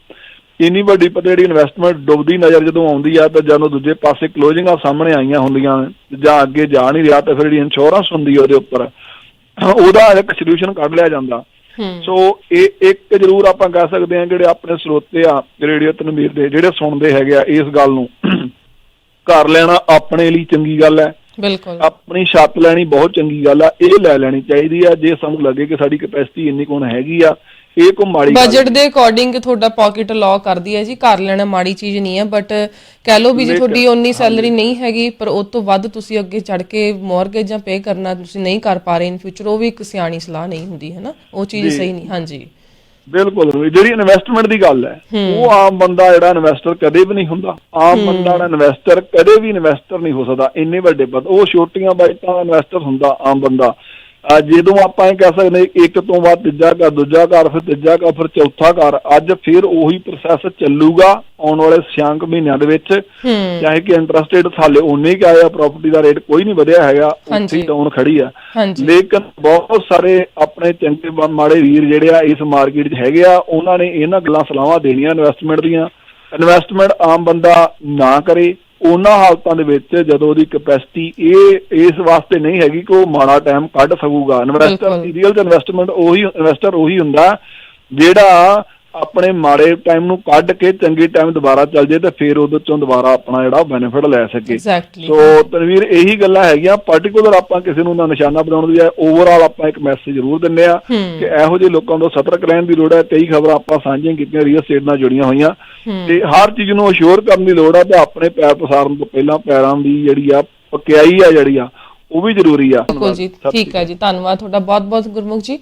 ਇੰਨੀ ਵੱਡੀ ਪਤਾ ਜਿਹੜੀ ਇਨਵੈਸਟਮੈਂਟ ਡੁੱਬਦੀ ਨਜ਼ਰ ਜਦੋਂ ਆਉਂਦੀ ਆ ਤਾਂ ਜਦੋਂ ਦੂਜੇ ਪਾਸੇ ਕਲੋਜ਼ਿੰਗਾਂ ਸਾਹਮਣੇ ਆਈਆਂ ਹੁੰਦੀਆਂ ਜਾਂ ਅੱਗੇ ਜਾ ਨਹੀਂ ਰਿਹਾ ਤਾਂ ਫਿਰ ਜਿਹੜੀ ਇੰਸ਼ੋਰੈਂਸ ਹੁੰਦੀ ਉਹਦੇ ਉੱਪਰ ਉਹਦਾ ਇੱਕ ਸੋਲੂਸ਼ਨ ਕੱਢ ਲਿਆ ਜਾਂਦਾ। ਸੋ ਇਹ ਇੱਕ ਜ਼ਰੂਰ ਆਪਾਂ ਕਹਿ ਸਕਦੇ ਹਾਂ ਜਿਹੜੇ ਆਪਣੇ ਸਰੋਤੇ ਆ ਰੇਡੀਓ ਤਨਵੀਰ ਦੇ ਜਿਹੜੇ ਸੁਣਦੇ ਹੈਗੇ ਆ ਇਸ ਗੱਲ ਨੂੰ ਘਰ ਲੈਣਾ ਆਪਣੇ ਲਈ ਚੰਗੀ ਗੱਲ ਹੈ। ਬਿਲਕੁਲ। ਆਪਣੀ ਛੱਤ ਲੈਣੀ ਬਹੁਤ ਚੰਗੀ ਗੱਲ ਆ ਇਹ ਲੈ ਲੈਣੀ ਚਾਹੀਦੀ ਆ ਜੇ ਸਾਨੂੰ ਲੱਗੇ ਕਿ ਸਾਡੀ ਕਪੈਸਿਟੀ ਇੰਨੀ ਕੋਣ ਹੈਗੀ ਆ ਇਹ ਕੋ ਮਾੜੀ ਬਜਟ ਦੇ ਅਕੋਰਡਿੰਗ ਤੁਹਾਡਾ ਪਾਕਟ ਲਾਅ ਕਰਦੀ ਹੈ ਜੀ ਘਰ ਲੈਣਾ ਮਾੜੀ ਚੀਜ਼ ਨਹੀਂ ਹੈ ਬਟ ਕਹਿ ਲਓ ਵੀ ਜੇ ਤੁਹਾਡੀ ਉਨੀ ਸੈਲਰੀ ਨਹੀਂ ਹੈਗੀ ਪਰ ਉਹ ਤੋਂ ਵੱਧ ਤੁਸੀਂ ਅੱਗੇ ਚੜ ਕੇ ਮਾਰਗੇਜ ਜਾਂ ਪੇ ਕਰਨਾ ਤੁਸੀਂ ਨਹੀਂ ਕਰ ਪਾ ਰਹੇ ਇਨ ਫਿਊਚਰ ਉਹ ਵੀ ਇੱਕ ਸਿਆਣੀ ਸਲਾਹ ਨਹੀਂ ਹੁੰਦੀ ਹੈ ਨਾ? ਉਹ ਚੀਜ਼ ਸਹੀ ਨਹੀਂ ਹਾਂਜੀ। ਬਿਲਕੁਲ ਜਿਹੜੀ ਇਨਵੈਸਟਮੈਂਟ ਦੀ ਗੱਲ ਹੈ ਉਹ ਆਮ ਬੰਦਾ ਜਿਹੜਾ ਇਨਵੈਸਟਰ ਕਦੇ ਵੀ ਨਹੀਂ ਹੁੰਦਾ। ਆਮ ਬੰਦਾ ਜਿਹੜਾ ਇਨਵੈਸਟਰ ਕਦੇ ਵੀ ਇਨਵੈਸਟਰ ਨਹੀਂ ਹੋ ਸਕਦਾ ਇੰਨੇ ਵੱਡੇ ਪਦ ਉਹ ਛੋਟੀਆਂ ਬਾਈਟਾਂ ਦਾ ਇਨਵੈਸਟਰ ਹੁੰਦਾ ਆਮ ਬੰਦਾ। ਜਦੋਂ ਆਪਾਂ ਇਹ ਕਹਿ ਸਕਦੇ ਇੱਕ ਤੋਂ ਬਾਅਦ ਤੀਜਾ ਘਰ ਦੂਜਾ ਘਰ ਫਿਰ ਤੀਜਾ ਘਰ ਫਿਰ ਚੌਥਾ ਘਰ ਅੱਜ ਫਿਰ ਉਹੀ ਪ੍ਰੋਸੈਸ ਚੱਲੂਗਾ ਆਉਣ ਵਾਲੇ ਛਿਆਂਕ ਮਹੀਨਿਆਂ ਦੇ ਵਿੱਚ। ਚਾਹੇ ਕਿ ਇੰਟਰਸਟ ਰੇਟ ਥਾਲੇ ਉਨੇ ਹੀ ਆਇਆ ਪ੍ਰਾਪਰਟੀ ਦਾ ਰੇਟ ਕੋਈ ਨਹੀਂ ਵਧਿਆ ਹੈਗਾ ਉੱਥੇ ਡਾਊਨ ਖੜੀ ਆ। ਲੇਕਿਨ ਬਹੁਤ ਸਾਰੇ ਆਪਣੇ ਚੰਗੇ ਮਾੜੇ ਵੀਰ ਜਿਹੜੇ ਆ ਇਸ ਮਾਰਕੀਟ 'ਚ ਹੈਗੇ ਆ ਉਹਨਾਂ ਨੇ ਇਹਨਾਂ ਗੱਲਾਂ ਸਲਾਹਾਂ ਦੇਣੀਆਂ ਇਨਵੈਸਟਮੈਂਟ ਦੀਆਂ। ਇਨਵੈਸਟਮੈਂਟ ਆਮ ਬੰਦਾ ਨਾ ਕਰੇ ਉਹਨਾਂ ਹਾਲਤਾਂ ਦੇ ਵਿੱਚ ਜਦੋਂ ਉਹਦੀ ਕਪੈਸਿਟੀ ਇਹ ਇਸ ਵਾਸਤੇ ਨਹੀਂ ਹੈਗੀ ਕਿ ਉਹ ਮਾੜਾ ਟਾਈਮ ਕੱਢ ਸਕੂਗਾ ਇਨਵੈਸਟਰ ਬਿਲਕੁਲ। ਰੀਅਲ ਇਨਵੈਸਟਮੈਂਟ ਉਹੀ ਇਨਵੈਸਟਰ ਉਹੀ ਹੁੰਦਾ ਜਿਹੜਾ ਆਪਣੇ ਮਾੜੇ ਟਾਈਮ ਨੂੰ ਕੱਢ ਕੇ ਚੰਗੇ ਟਾਈਮ ਦੁਬਾਰਾ ਚੱਲ ਜੇ ਤੇ ਫਿਰ ਉਹਦੇ ਚੋਂ ਦੁਬਾਰਾ ਆਪਣਾ ਜਿਹੜਾ ਬੈਨੀਫਿਟ ਲੈ ਸਕੇ ਸੋ ਤਨਵੀਰ ਇਹੀ ਗੱਲਾਂ ਹੈਗੀਆਂ। ਪਾਰਟਿਕੂਲਰ ਆਪਾਂ ਕਿਸੇ ਨੂੰ ਨਾ ਨਿਸ਼ਾਨਾ ਬਣਾਉਣ ਦੀ ਬਜਾਏ ਓਵਰਆਲ ਆਪਾਂ ਇੱਕ ਮੈਸੇਜ ਜ਼ਰੂਰ ਦਿੰਨੇ ਆ ਹੂੰ। ਕਿ ਇਹੋ ਜਿਹੇ ਲੋਕਾਂ ਤੋਂ ਸਤਰਕ ਰਹਿਣ ਦੀ ਲੋੜ ਹੈ। ਕਈ ਖਬਰਾਂ ਆਪਾਂ ਸਾਂਝੀਆਂ ਕੀਤੀਆਂ ਰੀਅਲ ਸਟੇਟ ਨਾਲ ਜੁੜੀਆਂ ਹੋਈਆਂ। ਤੇ ਹਰ ਚੀਜ਼ ਨੂੰ ਅਸ਼ੋਰ ਕਰਨ ਦੀ ਲੋੜ ਹੈ ਤੇ ਆਪਣੇ ਪੈਰ ਪਸਾਰਨ ਤੋਂ ਪਹਿਲਾਂ ਪੈਰਾਂ ਦੀ ਜਿਹੜੀ ਆ ਪਕਿਆਈ ਆ ਜਿਹੜੀ ਆ ਉਹ ਵੀ ਜ਼ਰੂਰੀ ਆ। ਬਿਲਕੁਲ ਜੀ। ਠੀਕ ਹੈ ਜੀ। ਧੰਨਵਾਦ ਤੁਹਾਡਾ। ਬਹੁਤ ਬਹੁਤ ਗੁਰਮੁਖ ਜੀ।